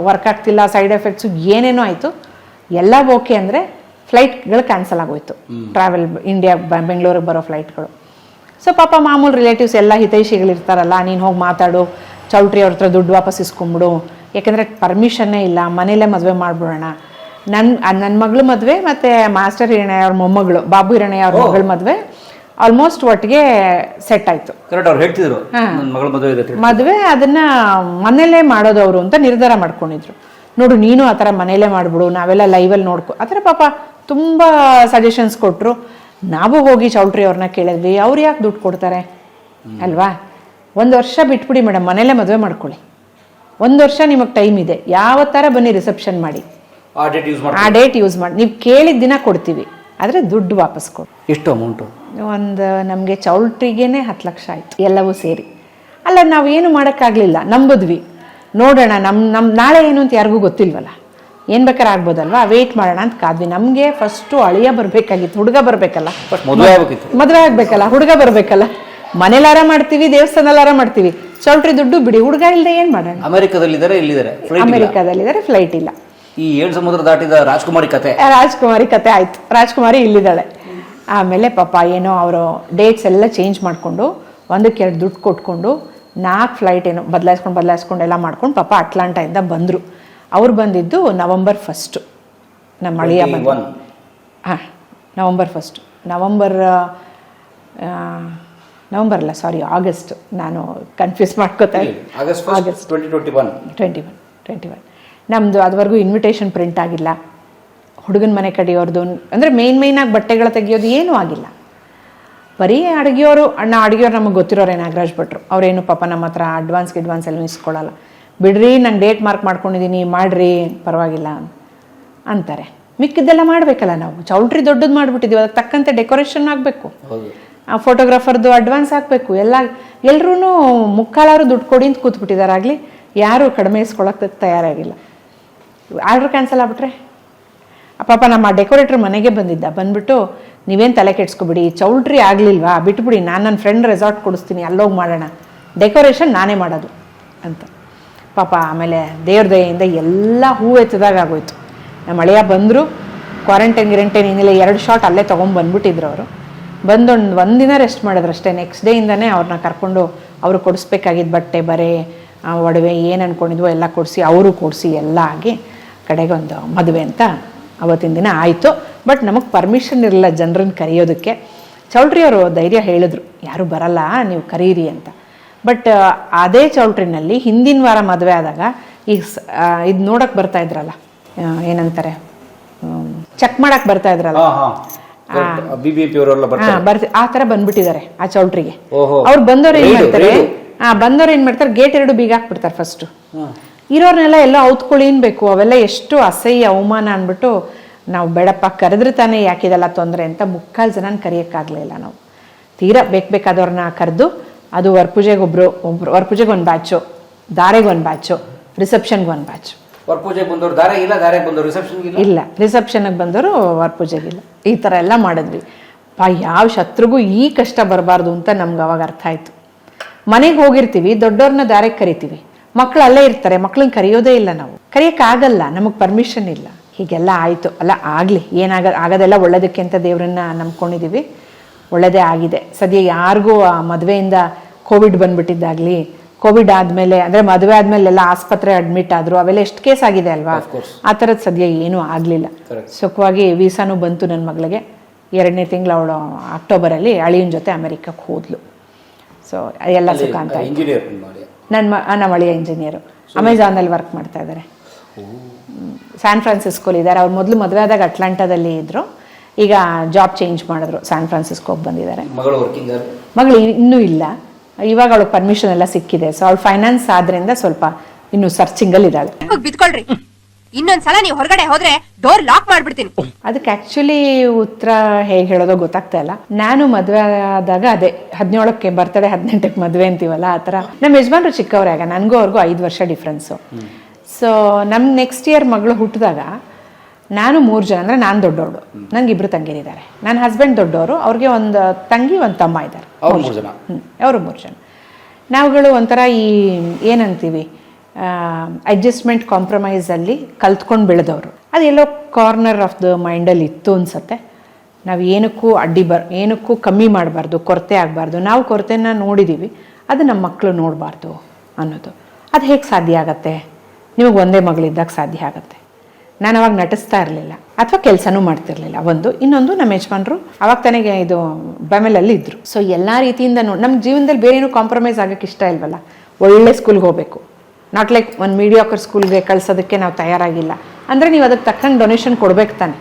ವರ್ಕ್ ಆಗ್ತಿಲ್ಲ ಸೈಡ್ ಎಫೆಕ್ಟ್ಸು ಏನೇನೋ ಆಯಿತು. ಎಲ್ಲ ಓಕೆ ಅಂದರೆ ಫ್ಲೈಟ್ಗಳು ಕ್ಯಾನ್ಸಲ್ ಆಗೋಯ್ತು. ಟ್ರಾವೆಲ್ ಇಂಡಿಯಾ ಬೆಂಗಳೂರಿಗೆ ಬರೋ ಫ್ಲೈಟ್ಗಳು. ಸೊ ಪಾಪ ಮಾಮೂಲು ರಿಲೇಟಿವ್ಸ್ ಎಲ್ಲ ಹಿತೈಷಿಗಳಿರ್ತಾರಲ್ಲ ನೀನು ಹೋಗಿ ಮಾತಾಡು ಚೌಟ್ರಿ ಅವ್ರ ಹತ್ರ ದುಡ್ಡು ವಾಪಸ್ ಇಸ್ಕೊಂಬಿಡು. ಯಾಕೆಂದರೆ ಪರ್ಮಿಷನ್ನೇ ಇಲ್ಲ ಮನೇಲೇ ಮದುವೆ ಮಾಡಿಬಿಡೋಣ. ನನ್ನ ನನ್ನ ಮಗಳ ಮದುವೆ ಮತ್ತು ಮಾಸ್ಟರ್ ಹಿರಣಯ್ಯ ಅವ್ರ ಮೊಮ್ಮಗಳು ಬಾಬು ಹಿರಣಯ್ಯ ಅವ್ರ ಮಗಳ ಮದುವೆ ಆಲ್ಮೋಸ್ಟ್ ಒಟ್ಟಿಗೆ ಸೆಟ್ ಆಯಿತು. ಅವ್ರು ಹೇಳ್ತಿದ್ರು ಮದುವೆ ಅದನ್ನ ಮನೇಲೇ ಮಾಡೋದವರು ಅಂತ ನಿರ್ಧಾರ ಮಾಡ್ಕೊಂಡಿದ್ರು. ನೋಡು ನೀನು ಆ ಥರ ಮನೇಲೇ ಮಾಡಿಬಿಡು ನಾವೆಲ್ಲ ಲೈವಲ್ಲಿ ನೋಡ್ಕೊ ಆ ಥರ ಪಾಪ ತುಂಬ ಸಜೆಷನ್ಸ್ ಕೊಟ್ಟರು ನಾವು ಹೋಗಿ ಚೌಲ್ಟ್ರಿ ಅವ್ರನ್ನ ಕೇಳಿದ್ವಿ ಅವ್ರು ಯಾಕೆ ದುಡ್ಡು ಕೊಡ್ತಾರೆ? ಅಲ್ವಾ? ಒಂದು ವರ್ಷ ಬಿಟ್ಬಿಡಿ ಮೇಡಮ್ ಮನೇಲೇ ಮದುವೆ ಮಾಡ್ಕೊಳ್ಳಿ. ಒಂದು ವರ್ಷ ನಿಮಗೆ ಟೈಮ್ ಇದೆ ಯಾವ ಥರ ಬನ್ನಿ ರಿಸೆಪ್ಷನ್ ಮಾಡಿ. ಆ ಡೇಟ್ ಯೂಸ್ ಆ ಮಾಡಿ ಡೇಟ್ ಯೂಸ್ ಮಾಡಿ. ನೀವು ಕೇಳಿದ ದಿನ ಕೊಡ್ತೀವಿ ಆದರೆ ದುಡ್ಡು ವಾಪಸ್ ಕೊಡಿ. ಎಷ್ಟು ಅಮೌಂಟು ಒಂದು ನಮಗೆ ಚೌಲ್ಟ್ರಿಗೇನೆ ಹತ್ತು ಲಕ್ಷ ಆಯಿತು. ಎಲ್ಲವೂ ಸೇರಿ. ಅಲ್ಲ ನಾವು ಏನು ಮಾಡೋಕ್ಕಾಗಲಿಲ್ಲ ನಂಬಿದ್ವಿ. ನೋಡೋಣ ನಮ್ಮ ನಮ್ಮ ನಾಳೆ ಏನು ಅಂತ ಯಾರಿಗೂ ಗೊತ್ತಿಲ್ವಲ್ಲ. ಏನು ಬೇಕಾದ್ರೆ ಆಗ್ಬೋದಲ್ವಾ? ವೇಟ್ ಮಾಡೋಣ ಅಂತ ಕಾದ್ವಿ. ನಮಗೆ ಫಸ್ಟು ಅಳಿಯ ಬರ್ಬೇಕಾಗಿತ್ತು ಹುಡುಗ ಬರಬೇಕಲ್ಲ. ಮದುವೆ ಆಗಬೇಕಲ್ಲ ಹುಡುಗ ಬರಬೇಕಲ್ಲ. ಮನೇಲಾರ ಮಾಡ್ತೀವಿ ದೇವಸ್ಥಾನಲಾರ ಮಾಡ್ತೀವಿ. ಚೌಲ್ಟ್ರಿ ದುಡ್ಡು ಬಿಡಿ ಹುಡುಗ ಇಲ್ಲದೆ ಏನ್ ಮಾಡೋಣ? ಅಮೆರಿಕದಲ್ಲಿದ್ದಾರೆ ಇಲ್ಲಿದ್ದಾರೆ. ಅಮೆರಿಕಾದಲ್ಲಿದ್ದಾರೆ ಫ್ಲೈಟ್ ಇಲ್ಲ. ಈ ಏಳು ಸಮುದ್ರ ದಾಟಿದ ರಾಜ್ಕುಮಾರಿ ಕತೆ. ರಾಜ್ಕುಮಾರಿ ಕತೆ ಆಯ್ತು. ರಾಜ್ಕುಮಾರಿ ಇಲ್ಲಿದ್ದಾಳೆ. ಆಮೇಲೆ ಪಾಪ ಏನೋ ಅವರು ಡೇಟ್ಸ್ ಎಲ್ಲ ಚೇಂಜ್ ಮಾಡಿಕೊಂಡು ಒಂದಕ್ಕೆ ಎರಡು ದುಡ್ಡು ಕೊಟ್ಕೊಂಡು ನಾಲ್ಕು ಫ್ಲೈಟ್ ಏನೋ ಬದಲಾಯಿಸ್ಕೊಂಡು ಬದಲಾಯಿಸ್ಕೊಂಡು ಎಲ್ಲ ಮಾಡ್ಕೊಂಡು ಪಾಪ ಅಟ್ಲಾಂಟಾಯಿಂದ ಬಂದರು. ಅವ್ರು ಬಂದಿದ್ದು ನವಂಬರ್ ಫಸ್ಟು ನಮ್ಮ ಅಳಿಯ ಬಂದು ಹಾಂ ನವಂಬರ್ ಫಸ್ಟು ನವಂಬರ್ ನವಂಬರ್ ಅಲ್ಲ ಸಾರಿ ಆಗಸ್ಟ್. ನಾನು ಕನ್ಫ್ಯೂಸ್ ಮಾಡ್ಕೋತಾ August twenty one twenty one twenty one ನಮ್ಮದು ಅದುವರೆಗೂ ಇನ್ವಿಟೇಷನ್ ಪ್ರಿಂಟ್ ಆಗಿಲ್ಲ. ಹುಡುಗನ ಮನೆ ಕಡಿಯೋರ್ದು ಅಂದರೆ ಮೇಯ್ನ್ ಮೇಯ್ನಾಗಿ ಬಟ್ಟೆಗಳು ತೆಗಿಯೋದು ಏನೂ ಆಗಿಲ್ಲ. ಬರೀ ಅಡುಗೆಯವರು ಅಣ್ಣ ಅಡುಗೆಯವ್ರು ನಮಗೆ ಗೊತ್ತಿರೋರೇ ನಾಗರಾಜ್ ಭಟ್ರು. ಅವರೇನು ಪಾಪ ನಮ್ಮ ಹತ್ರ ಅಡ್ವಾನ್ಸ್ ಗಿಡ್ವಾನ್ಸ್ ಎಲ್ಲ ಇಸ್ಕೊಳ್ಳಲ್ಲ ಬಿಡ್ರಿ ನಾನು ಡೇಟ್ ಮಾರ್ಕ್ ಮಾಡ್ಕೊಂಡಿದ್ದೀನಿ ಮಾಡ್ರಿ ಪರವಾಗಿಲ್ಲ ಅಂತಾರೆ. ಮಿಕ್ಕಿದ್ದೆಲ್ಲ ಮಾಡಬೇಕಲ್ಲ ನಾವು. ಚೌಲ್ಟ್ರಿ ದೊಡ್ಡದು ಮಾಡಿಬಿಟ್ಟಿದ್ದೀವಿ ಅದಕ್ಕೆ ತಕ್ಕಂತೆ ಡೆಕೋರೇಷನ್ ಆಗಬೇಕು. ಆ ಫೋಟೋಗ್ರಾಫರ್ದು ಅಡ್ವಾನ್ಸ್ ಹಾಕಬೇಕು ಎಲ್ಲ ಎಲ್ಲರೂ ಮುಕ್ಕಾಲಾರು ದುಡ್ಡು ಕೊಡಿ ಅಂತ ಕೂತ್ಬಿಟ್ಟಿದ್ದಾರೆ ಆಗಲಿ ಯಾರು ಕಡಿಮೆ ಇಸ್ಕೊಳಕ್ಕೆ ತಯಾರಾಗಿಲ್ಲ. ಆರ್ಡ್ರ್ ಕ್ಯಾನ್ಸಲ್ ಆಗ್ಬಿಟ್ರೆ? ಪಾಪ ನಮ್ಮ ಡೆಕೋರೇಟ್ರ್ ಮನೆಗೆ ಬಂದಿದ್ದ. ಬಂದ್ಬಿಟ್ಟು ನೀವೇನು ತಲೆ ಕೆಡಿಸ್ಕೊಬಿಡಿ ಚೌಲ್ಟ್ರಿ ಆಗಲಿಲ್ವಾ? ಬಿಟ್ಬಿಡಿ ನಾನು ನನ್ನ ಫ್ರೆಂಡ್ ರೆಸಾರ್ಟ್ ಕೊಡಿಸ್ತೀನಿ ಅಲ್ಲೋಗಿ ಮಾಡೋಣ. ಡೆಕೋರೇಷನ್ ನಾನೇ ಮಾಡೋದು ಅಂತ. ಪಾಪ ಆಮೇಲೆ ದೇವ್ರ ದಯೆಯಿಂದ ಎಲ್ಲ ಹೂ ಎತ್ತದಾಗ ಆಗೋಯ್ತು. ನಮ್ಮ ಅಳಿಯ ಬಂದರು ಕ್ವಾರಂಟೈನ್ ಗಿರಂಟೈನ್ ಏನಿಲ್ಲ, ಎರಡು ಶಾಟ್ ಅಲ್ಲೇ ತೊಗೊಂಬಂದ್ಬಿಟ್ಟಿದ್ರು ಅವರು. ಬಂದೊಂದು ಒಂದಿನ ರೆಸ್ಟ್ ಮಾಡಿದ್ರು ಅಷ್ಟೇ ನೆಕ್ಸ್ಟ್ ಡೇಯಿಂದನೇ ಅವ್ರನ್ನ ಕರ್ಕೊಂಡು ಅವರು ಕೊಡಿಸ್ಬೇಕಾಗಿದ್ದ ಬಟ್ಟೆ, ಬರೆ ಒಡವೆ ಏನು ಅಂದ್ಕೊಂಡಿದ್ವೋ ಎಲ್ಲ ಕೊಡಿಸಿ, ಅವರು ಕೊಡಿಸಿ ಎಲ್ಲ ಆಗಿ ಕಡೆಗೊಂದು ಮದುವೆ ಅಂತ ಅವತ್ತಿನ ದಿನ ಆಯಿತು. ಬಟ್ ನಮಗೆ ಪರ್ಮಿಷನ್ ಇರಲಿಲ್ಲ ಜನರನ್ನು ಕರೆಯೋದಕ್ಕೆ. ಅವರು ಧೈರ್ಯ ಹೇಳಿದ್ರು, ಯಾರೂ ಬರಲ್ಲ, ನೀವು ಕರೀರಿ ಅಂತ. ಬಟ್ ಅದೇ ಚೌಲ್ಟ್ರಿನಲ್ಲಿ ಹಿಂದಿನ ವಾರ ಮದುವೆ ಆದಾಗ ಈ ಇದು ನೋಡಕ್ಕೆ ಬರ್ತಾ ಇದ್ರಲ್ಲ. ಏನಂತಾರೆ? ಚೆಕ್ ಮಾಡಕ್ಕೆ ಬರ್ತಾ ಇದ್ರಲ್ಲ. ಆ ತರ ಬಂದ್ಬಿಟ್ಟಿದ್ದಾರೆ ಆ ಚೌಲ್ಟ್ರಿಗೆ. ಅವ್ರು ಬಂದವ್ರು ಏನ್ ಮಾಡ್ತಾರೆ? ಆ ಬಂದವ್ರು ಏನ್ ಮಾಡ್ತಾರೆ? ಗೇಟ್ ಎರಡು ಬೀಗ ಹಾಕ್ಬಿಡ್ತಾರೆ ಫಸ್ಟ್. ಇರೋರ್ನೆಲ್ಲ ಎಲ್ಲ ಔತ್ಕೊಳ್ಳಿ ಬೇಕು ಅವೆಲ್ಲ ಎಷ್ಟು ಅಸಹ್ಯ ಅವಮಾನ ಅಂದ್ಬಿಟ್ಟು ನಾವು ಬೇಡಪ್ಪ ಕರೆದ್ರೆ ತಾನೇ ಯಾಕಿದೆಲ್ಲ ತೊಂದರೆ ಅಂತ ಮುಕ್ಕಾಲು ಜನನ ಕರಿಯಕ್ಕಾಗ್ಲಿಲ್ಲ ನಾವು. ತೀರಾ ಬೇಕು ಬೇಕಾದವ್ರನ್ನ ಕರೆದು ಅದು ವರ್ಪೂಜೆಗೆ ಒಬ್ರು ಒಬ್ರು ವರ್ಪೂಜೆಗೆ ಒಂದು ಬ್ಯಾಚು ದಾರೆಗೆ ಒಂದು ಬ್ಯಾಚು ರಿಸೆಪ್ಷನ್ಗೆ ಒಂದು ಬ್ಯಾಚು ವರ್ ಬಂದವರು ದಾರೆ ಇಲ್ಲ ಧಾರೆಗೆ ಬಂದವರು ರಿಸೆಪ್ಷನ್ ಇಲ್ಲ? ರಿಸೆಪ್ಷನ್ಗೆ ಬಂದವರು ವರಪೂಜೆಗಿಲ್ಲ ಈ ಥರ ಎಲ್ಲ ಮಾಡಿದ್ವಿ. ಪಾ ಯಾವ ಶತ್ರುಗೂ ಈ ಕಷ್ಟ ಬರಬಾರ್ದು ಅಂತ ನಮ್ಗೆ ಅವಾಗ ಅರ್ಥ ಆಯ್ತು. ಮನೆಗೆ ಹೋಗಿರ್ತೀವಿ ದೊಡ್ಡವ್ರನ್ನ ದಾರೆಗೆ ಕರಿತೀವಿ. ಮಕ್ಕಳು ಅಲ್ಲೇ ಇರ್ತಾರೆ ಮಕ್ಳನ್ನ ಕರೆಯೋದೇ ಇಲ್ಲ ನಾವು. ಕರೆಯೋಕ್ಕಾಗಲ್ಲ ನಮಗೆ ಪರ್ಮಿಷನ್ ಇಲ್ಲ. ಹೀಗೆಲ್ಲ ಆಯಿತು. ಅಲ್ಲ ಆಗಲಿ ಏನಾಗ ಆಗೋದೆಲ್ಲ ಒಳ್ಳೇದಕ್ಕೆ ಅಂತ ದೇವರನ್ನ ನಂಬ್ಕೊಂಡಿದ್ದೀವಿ ಒಳ್ಳೆಯದೇ ಆಗಿದೆ. ಸದ್ಯ ಯಾರಿಗೂ ಆ ಮದುವೆಯಿಂದ ಕೋವಿಡ್ ಬಂದ್ಬಿಟ್ಟಿದ್ದಾಗಲಿ ಕೋವಿಡ್ ಆದಮೇಲೆ ಅಂದರೆ ಮದುವೆ ಆದಮೇಲೆ ಎಲ್ಲ ಆಸ್ಪತ್ರೆ ಅಡ್ಮಿಟ್ ಆದರು ಅವೆಲ್ಲ ಎಷ್ಟು ಕೇಸ್ ಆಗಿದೆ ಅಲ್ವಾ? ಆ ಥರದ್ದು ಸದ್ಯ ಏನೂ ಆಗಲಿಲ್ಲ. ಸುಖವಾಗಿ ವೀಸಾನೂ ಬಂತು ನನ್ನ ಮಗಳಿಗೆ. ಎರಡನೇ ತಿಂಗಳು ಅವಳು ಅಕ್ಟೋಬರಲ್ಲಿ ಅಳಿಯನ ಜೊತೆ ಅಮೆರಿಕಕ್ಕೆ ಹೋದ್ಲು. ಸೊ ಎಲ್ಲ ಸುಖ ಅಂತ ನನ್ನ ನಮ್ಮ ಅಳಿಯ ಇಂಜಿನಿಯರು ಅಮೆಝಾನಲ್ಲಿ ವರ್ಕ್ ಮಾಡ್ತಾ ಇದ್ದಾರೆ ಸ್ಯಾನ್ ಫ್ರಾನ್ಸಿಸ್ಕೋಲಿ ಇದ್ದಾರೆ ಅವ್ರು ಮೊದಲು ಮದುವೆ ಆದಾಗ ಅಟ್ಲಾಂಟಾದಲ್ಲಿ ಇದ್ದರು ಈಗ ಜಾಬ್ ಚೇಂಜ್ ಮಾಡಿದ್ರು. ಸ್ಯಾನ್ ಫ್ರಾನ್ಸಿಸ್ಕೋಗೆ ಬಂದಿದ್ದಾರೆ. ಮಗಳು ವರ್ಕಿಂಗ್ ಮಗಳು ಇನ್ನೂ ಇಲ್ಲ. ಇವಾಗ ಅವಳು ಪರ್ಮಿಷನ್ ಎಲ್ಲ ಸಿಕ್ಕಿದೆ. ಸೊ ಅವಳು ಫೈನಾನ್ಸ್ ಆದ್ರಿಂದ ಸ್ವಲ್ಪ ಇನ್ನು ಸರ್ಚಿಂಗಲ್ಲಿ ಇದ್ದಾಳೆ. ಹೋಗ್ ಬಿದ್ಕೊಳ್ರಿ. ಇನ್ನೊಂದ್ಸಲ ನೀವು ಹೊರಗಡೆ ಹೋದ್ರೆ ಡೋರ್ ಲಾಕ್ ಮಾಡ್ಬಿಡ್ತೀನಿ. ಅದಕ್ಕೆ ಆಕ್ಚುಲಿ ಉತ್ತರ ಹೇಗೆ ಹೇಳೋದೋ ಗೊತ್ತಾಗ್ತಾ ಇಲ್ಲ. ನಾನು ಮದುವೆ ಆದಾಗ ಅದೇ ಹದಿನೇಳಕ್ಕೆ ಬರ್ತಡೆ ಹದಿನೆಂಟಕ್ಕೆ ಮದುವೆ ಅಂತೀವಲ್ಲ ಆ ಥರ. ನಮ್ಮ ಯಜಮಾನ್ರು ಚಿಕ್ಕವರೇ ಆಗ. ನನಗೂ ಅವ್ರಿಗೂ ಐದು ವರ್ಷ ಡಿಫ್ರೆನ್ಸು ಸೊ ನಮ್ಮ ನೆಕ್ಸ್ಟ್ ಇಯರ್ ಮಗಳು ಹುಟ್ಟಿದಾಗ ನಾನು ಮೂರು ಜನ ಅಂದರೆ ನಾನು ದೊಡ್ಡವಳು ನನಗೆ ಇಬ್ಬರು ತಂಗಿರಿದ್ದಾರೆ. ನನ್ನ ಹಸ್ಬೆಂಡ್ ದೊಡ್ಡವರು ಅವ್ರಿಗೆ ಒಂದು ತಂಗಿ ಒಂದು ತಮ್ಮ ಇದ್ದಾರೆ. ಅವ್ರು ಮೂರು ಜನ. ಅವರು ಮೂರು ಜನ. ನಾವುಗಳು ಒಂಥರ ಈ ಏನಂತೀವಿ ಅಡ್ಜಸ್ಟ್ಮೆಂಟ್ ಕಾಂಪ್ರಮೈಸಲ್ಲಿ ಕಲ್ತ್ಕೊಂಡು ಬೆಳೆದವರು. ಅದೆಲ್ಲೋ ಕಾರ್ನರ್ ಆಫ್ ದ ಮೈಂಡಲ್ಲಿ ಇತ್ತು ಅನ್ಸತ್ತೆ. ನಾವು ಏನಕ್ಕೂ ಅಡ್ಡಿ ಬರ್ ಏನಕ್ಕೂ ಕಮ್ಮಿ ಮಾಡಬಾರ್ದು ಕೊರತೆ ಆಗಬಾರ್ದು. ನಾವು ಕೊರತೆನ ನೋಡಿದ್ದೀವಿ ಅದು ನಮ್ಮ ಮಕ್ಕಳು ನೋಡಬಾರ್ದು ಅನ್ನೋದು. ಅದು ಹೇಗೆ ಸಾಧ್ಯ ಆಗತ್ತೆ? ನಿಮಗೆ ಒಂದೇ ಮಗಳಿದ್ದಾಗ ಸಾಧ್ಯ ಆಗತ್ತೆ. ನಾನು ಅವಾಗ ನಟಿಸ್ತಾ ಇರಲಿಲ್ಲ. ಅಥವಾ ಕೆಲಸನೂ ಮಾಡ್ತಿರ್ಲಿಲ್ಲ. ಒಂದು, ಇನ್ನೊಂದು ನಮ್ಮ ಯಜಮಾನ್ರು ಅವಾಗ ತನಗೆ ಇದು ಬೆಮೆಲಲ್ಲಿ ಇದ್ರು. ಸೊ ಎಲ್ಲ ರೀತಿಯಿಂದ ನೋಡಿ ನಮ್ಮ ಜೀವನದಲ್ಲಿ ಬೇರೆ ಏನೂ ಕಾಂಪ್ರಮೈಸ್ ಆಗೋಕ್ಕೆ ಇಷ್ಟ ಇಲ್ವಲ್ಲ? ಒಳ್ಳೆ ಸ್ಕೂಲ್ಗೆ ಹೋಗಬೇಕು. ನಾಟ್ ಲೈಕ್ ಒಂದು ಮೀಡಿಯಾಕರ್ ಸ್ಕೂಲ್ಗೆ ಕಳ್ಸೋದಕ್ಕೆ ನಾವು ತಯಾರಾಗಿಲ್ಲ. ಅಂದರೆ ನೀವು ಅದಕ್ಕೆ ತಕ್ಕಂಗೆ ಡೊನೇಷನ್ ಕೊಡಬೇಕು ತಾನೆ.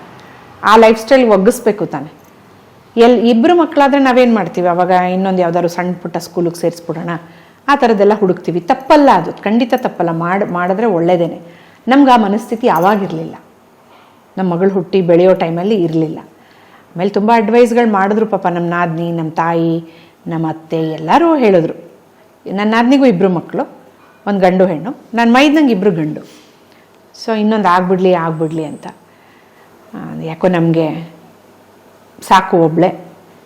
ಆ ಲೈಫ್ ಸ್ಟೈಲ್ ಒಗ್ಗಿಸ್ಬೇಕು ತಾನೆ. ಎಲ್ಲಿ ಇಬ್ಬರು ಮಕ್ಕಳಾದರೆ ನಾವೇನು ಮಾಡ್ತೀವಿ? ಅವಾಗ ಇನ್ನೊಂದು ಯಾವ್ದಾದ್ರು ಸಣ್ಣ ಪುಟ್ಟ ಸ್ಕೂಲಿಗೆ ಸೇರಿಸ್ಬಿಡೋಣ. ಆ ಥರದ್ದೆಲ್ಲ ಹುಡುಕ್ತೀವಿ. ತಪ್ಪಲ್ಲ ಅದು. ಖಂಡಿತ ತಪ್ಪಲ್ಲ. ಮಾಡಿ, ಮಾಡಿದ್ರೆ ಒಳ್ಳೇದೇನೆ. ನಮ್ಗೆ ಆ ಮನಸ್ಥಿತಿ ಆವಾಗಿರಲಿಲ್ಲ ನಮ್ಮ ಮಗಳು ಹುಟ್ಟಿ ಬೆಳೆಯೋ ಟೈಮಲ್ಲಿ ಇರಲಿಲ್ಲ. ಆಮೇಲೆ ತುಂಬ ಅಡ್ವೈಸ್ಗಳು ಮಾಡಿದ್ರು ಪಾಪ ನಮ್ಮ ನಾದ್ನಿ ನಮ್ಮ ತಾಯಿ ನಮ್ಮ ಅತ್ತೆ ಎಲ್ಲರೂ ಹೇಳಿದ್ರು. ನನ್ನ ನಾದ್ನಿಗೂ ಇಬ್ಬರು ಮಕ್ಕಳು ಒಂದು ಗಂಡು ಹೆಣ್ಣು ನನ್ನ ಮೈದ್ನಂಗೆ ಇಬ್ಬರು ಗಂಡು. ಸೊ ಇನ್ನೊಂದು ಆಗ್ಬಿಡ್ಲಿ ಆಗ್ಬಿಡ್ಲಿ ಅಂತ. ಯಾಕೋ ನಮಗೆ ಸಾಕು ಒಬ್ಳೆ.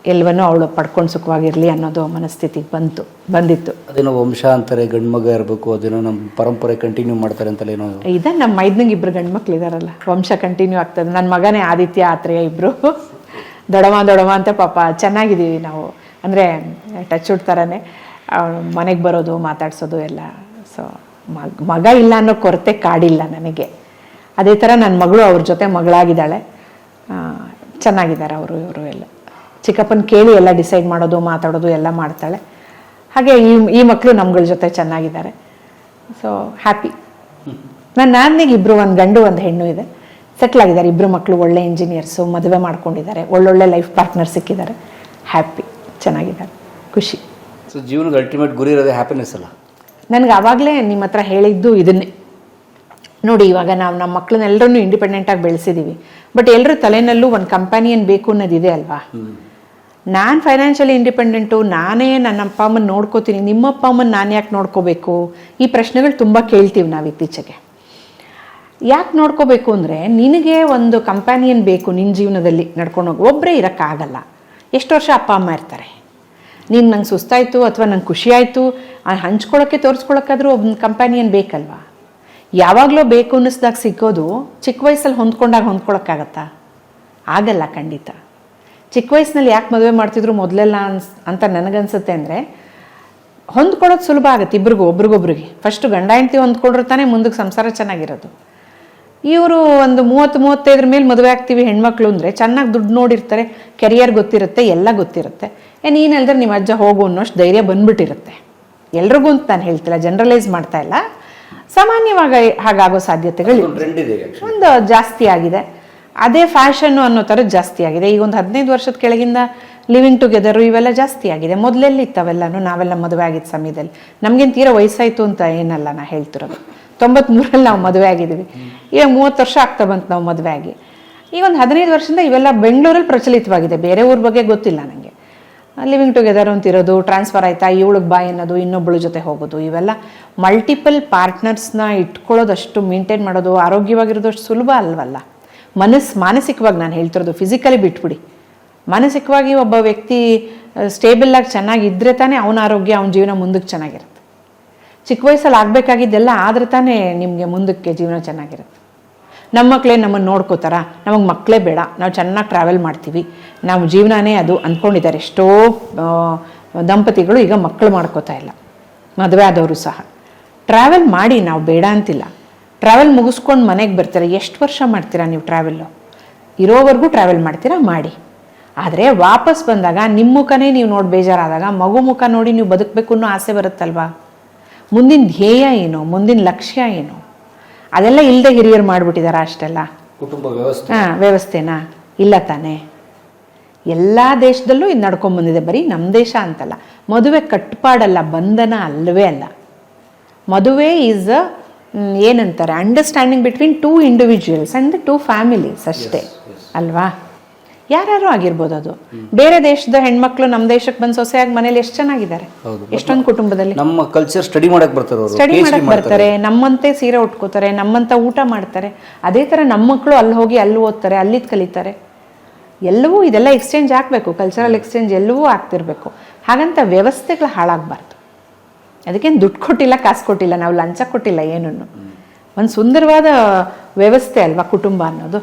ಎಲ್ಲವನ್ನೂ ಅವಳು ಪಡ್ಕೊಂಡು ಸುಖವಾಗಿರಲಿ ಅನ್ನೋದು ಮನಸ್ಥಿತಿಗೆ ಬಂತು ಬಂದಿತ್ತು. ಅದೇನೋ ವಂಶ ಅಂತಾರೆ ಗಂಡು ಮಗ ಇರಬೇಕು ಅದೇನೋ ನಮ್ಮ ಪರಂಪರೆ ಕಂಟಿನ್ಯೂ ಮಾಡ್ತಾರೆ ಅಂತಲೇ ಏನೋ. ಇದ ನಮ್ಮ ಮೈದ್ನಂಗೆ ಇಬ್ಬರು ಗಂಡು ಮಕ್ಳು ಇದಾರಲ್ಲ ವಂಶ ಕಂಟಿನ್ಯೂ ಆಗ್ತದೆ. ನನ್ನ ಮಗನೇ ಆದಿತ್ಯ ಆತ್ರೇಯ ಇಬ್ಬರು ದೊಡಮ ದೊಡಮ ಅಂತ ಪಾಪ ಚೆನ್ನಾಗಿದ್ದೀವಿ ನಾವು. ಅಂದರೆ ಟಚ್ ಥರನೇ ಮನೆಗೆ ಬರೋದು ಮಾತಾಡ್ಸೋದು ಎಲ್ಲ. ಸೊ ಮಗ ಮಗ ಇಲ್ಲ ಅನ್ನೋ ಕೊರತೆ ಕಾಡಿಲ್ಲ ನನಗೆ. ಅದೇ ಥರ ನನ್ನ ಮಗಳು ಅವ್ರ ಜೊತೆ ಮಗಳಾಗಿದ್ದಾಳೆ. ಚೆನ್ನಾಗಿದ್ದಾರೆ ಅವರು ಇವರು ಎಲ್ಲ. ಚಿಕ್ಕಪ್ಪನ ಕೇಳಿ ಎಲ್ಲ ಡಿಸೈಡ್ ಮಾಡೋದು ಮಾತಾಡೋದು ಎಲ್ಲ ಮಾಡ್ತಾಳೆ. ಹಾಗೆ ಈ ಈ ಮಕ್ಕಳು ನಮ್ಗಳ ಜೊತೆ ಚೆನ್ನಾಗಿದ್ದಾರೆ. ಸೊ ಹ್ಯಾಪಿ ನನ್ನ ನಾನಿಗೆ ಇಬ್ಬರು ಒಂದು ಗಂಡು ಒಂದು ಹೆಣ್ಣು ಇದೆ. ಸೆಟ್ಲ್ ಆಗಿದ್ದಾರೆ. ಇಬ್ಬರು ಮಕ್ಕಳು ಒಳ್ಳೆ ಇಂಜಿನಿಯರ್ಸು ಮದುವೆ ಮಾಡ್ಕೊಂಡಿದ್ದಾರೆ. ಒಳ್ಳೊಳ್ಳೆ ಲೈಫ್ ಪಾರ್ಟ್ನರ್ ಸಿಕ್ಕಿದ್ದಾರೆ. ಹ್ಯಾಪಿ ಚೆನ್ನಾಗಿದ್ದಾರೆ. ಖುಷಿ. ಸೊ ಜೀವನದ ಅಲ್ಟಿಮೇಟ್ ಗುರಿ ಇರೋದೇ ಹ್ಯಾಪಿನೆಸ್ ಅಲ್ಲ? ನನಗೆ ಆವಾಗಲೇ ನಿಮ್ಮ ಹತ್ರ ಹೇಳಿದ್ದು ಇದನ್ನೇ. ನೋಡಿ ಇವಾಗ ನಾವು ನಮ್ಮ ಮಕ್ಕಳನ್ನೆಲ್ಲರನ್ನೂ ಇಂಡಿಪೆಂಡೆಂಟಾಗಿ ಬೆಳೆಸಿದ್ದೀವಿ ಬಟ್ ಎಲ್ಲರೂ ತಲೆನಲ್ಲೂ ಒಂದು ಕಂಪ್ಯಾನಿಯನ್ ಬೇಕು ಅನ್ನೋದಿದೆ ಅಲ್ವಾ? ನಾನು ಫೈನಾನ್ಷಿಯಲಿ ಇಂಡಿಪೆಂಡೆಂಟು ನಾನೇ ನನ್ನ ಅಪ್ಪ ಅಮ್ಮನ ನೋಡ್ಕೋತೀನಿ. ನಿಮ್ಮ ಅಪ್ಪ ಅಮ್ಮನ ನಾನು ಯಾಕೆ ನೋಡ್ಕೋಬೇಕು? ಈ ಪ್ರಶ್ನೆಗಳು ತುಂಬ ಕೇಳ್ತೀವಿ ನಾವು ಇತ್ತೀಚೆಗೆ. ಯಾಕೆ ನೋಡ್ಕೋಬೇಕು ಅಂದರೆ, ನಿನಗೆ ಒಂದು ಕಂಪ್ಯಾನಿಯನ್ ಬೇಕು ನಿನ್ನ ಜೀವನದಲ್ಲಿ ನಡ್ಕೊಂಡು ಹೋಗಿ. ಒಬ್ಬರೇ ಇರೋಕ್ಕಾಗಲ್ಲ. ಎಷ್ಟು ವರ್ಷ ಅಪ್ಪ ಅಮ್ಮ ಇರ್ತಾರೆ? ನೀನು ನಂಗೆ ಸುಸ್ತಾಯಿತು ಅಥವಾ ನಂಗೆ ಖುಷಿಯಾಯಿತು ಹಂಚ್ಕೊಳ್ಳೋಕ್ಕೆ ತೋರಿಸ್ಕೊಳ್ಳೋಕ್ಕಾದ್ರೂ ಒಬ್ಬ ಕಂಪ್ಯಾನಿಯನ್ ಬೇಕಲ್ವಾ? ಯಾವಾಗಲೂ ಬೇಕು ಅನ್ನಿಸ್ದಾಗ ಸಿಕ್ಕೋದು ಚಿಕ್ಕ ವಯಸ್ಸಲ್ಲಿ ಹೊಂದ್ಕೊಂಡಾಗ ಹೊಂದ್ಕೊಳಕ್ಕಾಗತ್ತಾ? ಆಗಲ್ಲ ಖಂಡಿತ. ಚಿಕ್ಕ ವಯಸ್ಸಿನಲ್ಲಿ ಯಾಕೆ ಮದುವೆ ಮಾಡ್ತಿದ್ರು ಮೊದಲೆಲ್ಲ ಅನ್ಸ್ ಅಂತ ನನಗನ್ಸುತ್ತೆ ಅಂದರೆ ಹೊಂದ್ಕೊಳ್ಳೋದು ಸುಲಭ ಆಗುತ್ತೆ ಇಬ್ರಿಗೂ ಒಬ್ರಿಗೊಬ್ರಿಗೆ. ಫಸ್ಟು ಗಂಡ ಹೆಂಡತಿ ಹೊಂದ್ಕೊಂಡ್ರೆ ತಾನೇ ಮುಂದಕ್ಕೆ ಸಂಸಾರ ಚೆನ್ನಾಗಿರೋದು. ಇವರು ಒಂದು ಮೂವತ್ತು ಮೂವತ್ತೈದರ ಮೇಲೆ ಮದುವೆ ಆಗ್ತೀವಿ ಹೆಣ್ಮಕ್ಳು ಅಂದರೆ ಚೆನ್ನಾಗಿ ದುಡ್ಡು ನೋಡಿರ್ತಾರೆ ಕೆರಿಯರ್ ಗೊತ್ತಿರುತ್ತೆ ಎಲ್ಲ ಗೊತ್ತಿರುತ್ತೆ. ಏ ಹೇಳಿದ್ರೆ ನಿಮ್ಮ ಅಜ್ಜ ಹೋಗು ಅನ್ನೋಷ್ಟು ಧೈರ್ಯ ಬಂದ್ಬಿಟ್ಟಿರುತ್ತೆ. ಎಲ್ರಿಗೂ ಅಂತ ನಾನು ಹೇಳ್ತಿಲ್ಲ ಜನರಲೈಸ್ ಮಾಡ್ತಾ ಇಲ್ಲ. ಸಾಮಾನ್ಯವಾಗಿ ಹಾಗಾಗೋ ಸಾಧ್ಯತೆಗಳು. ಒಂದು ಜಾಸ್ತಿ ಆಗಿದೆ. ಅದೇ ಫ್ಯಾಷನ್ನು ಅನ್ನೋ ಥರ ಜಾಸ್ತಿ ಆಗಿದೆ. ಈಗ ಒಂದು ಹದಿನೈದು ವರ್ಷದ ಕೆಳಗಿಂದ ಲಿವಿಂಗ್ ಟುಗೆದರು ಇವೆಲ್ಲ ಜಾಸ್ತಿ ಆಗಿದೆ. ಮೊದಲಲ್ಲಿ ಇತ್ತವೆಲ್ಲನೂ ನಾವೆಲ್ಲ ಮದುವೆ ಆಗಿದ್ದ ಸಮಯದಲ್ಲಿ. ನಮಗೇನು ತೀರಾ ವಯಸ್ಸಾಯಿತು ಅಂತ ಏನಲ್ಲ ನಾ ಹೇಳ್ತಿರೋದು. ತೊಂಬತ್ಮೂರಲ್ಲಿ ನಾವು ಮದುವೆ ಆಗಿದ್ದೀವಿ. ಈಗ ಮೂವತ್ತು ವರ್ಷ ಆಗ್ತಾ ಬಂತು ನಾವು ಮದುವೆ ಆಗಿ. ಈಗ ಒಂದು ಹದಿನೈದು ವರ್ಷದಿಂದ ಇವೆಲ್ಲ ಬೆಂಗಳೂರಲ್ಲಿ ಪ್ರಚಲಿತವಾಗಿದೆ. ಬೇರೆ ಊರ ಬಗ್ಗೆ ಗೊತ್ತಿಲ್ಲ ನನಗೆ ಲಿವಿಂಗ್ ಟುಗೆದರ್ ಅಂತಿರೋದು ಟ್ರಾನ್ಸ್ಫರ್ ಆಯ್ತಾ, ಇವಳಿಗೆ ಬಾಯ್ ಅನ್ನೋದು ಇನ್ನೊಬ್ಬಳ ಜೊತೆ ಹೋಗೋದು, ಇವೆಲ್ಲ ಮಲ್ಟಿಪಲ್ ಪಾರ್ಟ್ನರ್ಸ್ನ ಇಟ್ಕೊಳ್ಳೋದಷ್ಟು ಮೇಂಟೈನ್ ಮಾಡೋದು, ಆರೋಗ್ಯವಾಗಿರೋದು ಅಷ್ಟು ಸುಲಭ ಅಲ್ವಲ್ಲ. ಮನಸ್ಸು ಮಾನಸಿಕವಾಗಿ ನಾನು ಹೇಳ್ತಿರೋದು ಫಿಸಿಕಲಿ ಬಿಟ್ಬಿಡಿ. ಮಾನಸಿಕವಾಗಿ ಒಬ್ಬ ವ್ಯಕ್ತಿ ಸ್ಟೇಬಲ್ ಆಗಿ ಚೆನ್ನಾಗಿದ್ದರೆ ತಾನೇ ಅವನ ಆರೋಗ್ಯ, ಅವನ ಜೀವನ ಮುಂದಕ್ಕೆ ಚೆನ್ನಾಗಿರುತ್ತೆ. ಚಿಕ್ಕ ವಯಸ್ಸಲ್ಲಿ ಆಗಬೇಕಾಗಿದ್ದೆಲ್ಲ ಆದರೆ ತಾನೇ ನಿಮಗೆ ಮುಂದಕ್ಕೆ ಜೀವನ ಚೆನ್ನಾಗಿರುತ್ತೆ. ನಮ್ಮ ಮಕ್ಕಳೇ ನಮ್ಮನ್ನು ನೋಡ್ಕೋತಾರ, ನಮಗೆ ಮಕ್ಕಳೇ ಬೇಡ, ನಾವು ಚೆನ್ನಾಗಿ ಟ್ರಾವೆಲ್ ಮಾಡ್ತೀವಿ, ನಾವು ಜೀವನನೇ ಅದು ಅಂದ್ಕೊಂಡಿದ್ದಾರೆ ಎಷ್ಟೋ ದಂಪತಿಗಳು ಈಗ ಮಕ್ಕಳು ಮಾಡ್ಕೋತಾ ಇಲ್ಲ. ಮದುವೆ ಆದವರು ಸಹ. ಟ್ರಾವೆಲ್ ಮಾಡಿ, ನಾವು ಬೇಡ ಅಂತಿಲ್ಲ. ಟ್ರಾವೆಲ್ ಮುಗಿಸ್ಕೊಂಡು ಮನೆಗೆ ಬರ್ತೀರಾ? ಎಷ್ಟು ವರ್ಷ ಮಾಡ್ತೀರಾ ನೀವು ಟ್ರಾವೆಲ್ಲು ಇರೋವರೆಗೂ ಟ್ರಾವೆಲ್ ಮಾಡ್ತೀರಾ? ಮಾಡಿ. ಆದರೆ ವಾಪಸ್ ಬಂದಾಗ ನಿಮ್ಮ ಮುಖನೇ ನೀವು ನೋಡಿ ಬೇಜಾರಾದಾಗ ಮಗು ಮುಖ ನೋಡಿ ನೀವು ಬದುಕಬೇಕು ಅನ್ನೋ ಆಸೆ ಬರುತ್ತಲ್ವಾ? ಮುಂದಿನ ಧ್ಯೇಯ ಏನು? ಮುಂದಿನ ಲಕ್ಷ್ಯ ಏನು? ಅದೆಲ್ಲ ಇಲ್ಲದೆ ಹಿರಿಯರು ಮಾಡಿಬಿಟ್ಟಿದಾರ ಅಷ್ಟೆಲ್ಲ. ಕುಟುಂಬ ವ್ಯವಸ್ಥೆ. ಹಾಂ ವ್ಯವಸ್ಥೆನಾ? ಇಲ್ಲ ತಾನೇ. ಎಲ್ಲ ದೇಶದಲ್ಲೂ ಇದು ನಡ್ಕೊಂಬಂದಿದೆ ಬರೀ ನಮ್ಮ ದೇಶ ಅಂತಲ್ಲ. ಮದುವೆ ಕಟ್ಟುಪಾಡಲ್ಲ ಬಂಧನ ಅಲ್ಲವೇ ಅಲ್ಲ. ಮದುವೆ ಈಸ್ ಅ ಏನಂತಾರೆ? Understanding between two individuals and two families ಅಷ್ಟೇ. ಅಲ್ವಾ? ಯಾರ್ಯಾರು ಆಗಿರ್ಬೋದು ಅದು. ಬೇರೆ ದೇಶದ ಹೆಣ್ಮಕ್ಳು ನಮ್ಮ ದೇಶಕ್ಕೆ ಬಂದು ಸೊಸೆಯಾಗಿ ಮನೇಲಿ ಎಷ್ಟು ಚೆನ್ನಾಗಿದ್ದಾರೆ. ಎಷ್ಟೊಂದು ಕುಟುಂಬದಲ್ಲಿ? ನಮ್ಮ ಕಲ್ಚರ್ ಸ್ಟಡಿ ಮಾಡಕ್ ಬರ್ತಾರೆ ಸ್ಟಡಿ ಮಾಡಕ್ ಬರ್ತಾರೆ ನಮ್ಮಂತೆ ಸೀರೆ ಉಟ್ಕೋತಾರೆ ನಮ್ಮಂತ ಊಟ ಮಾಡ್ತಾರೆ. ಅದೇ ತರ ನಮ್ಮ ಮಕ್ಕಳು ಅಲ್ಲಿ ಹೋಗಿ ಅಲ್ಲಿ ಓದ್ತಾರೆ ಅಲ್ಲಿದ್ ಕಲಿತಾರೆ. ಎಲ್ಲವೂ ಇದೆಲ್ಲ ಎಕ್ಸ್ಚೇಂಜ್ ಆಗಬೇಕು ಕಲ್ಚರಲ್ ಎಕ್ಸ್ಚೇಂಜ್ ಎಲ್ಲವೂ ಆಗ್ತಿರ್ಬೇಕು. ಹಾಗಂತ ವ್ಯವಸ್ಥೆಗಳು ಹಾಳಾಗಬಾರ್ದು. ಅದಕ್ಕೇನು ದುಡ್ಡು ಕೊಟ್ಟಿಲ್ಲ, ಕಾಸು ಕೊಟ್ಟಿಲ್ಲ, ನಾವು ಲಂಚ ಕೊಟ್ಟಿಲ್ಲ ಏನನ್ನು ಒಂದು ಸುಂದರವಾದ ವ್ಯವಸ್ಥೆ ಅಲ್ವಾ ಕುಟುಂಬ ಅನ್ನೋದು?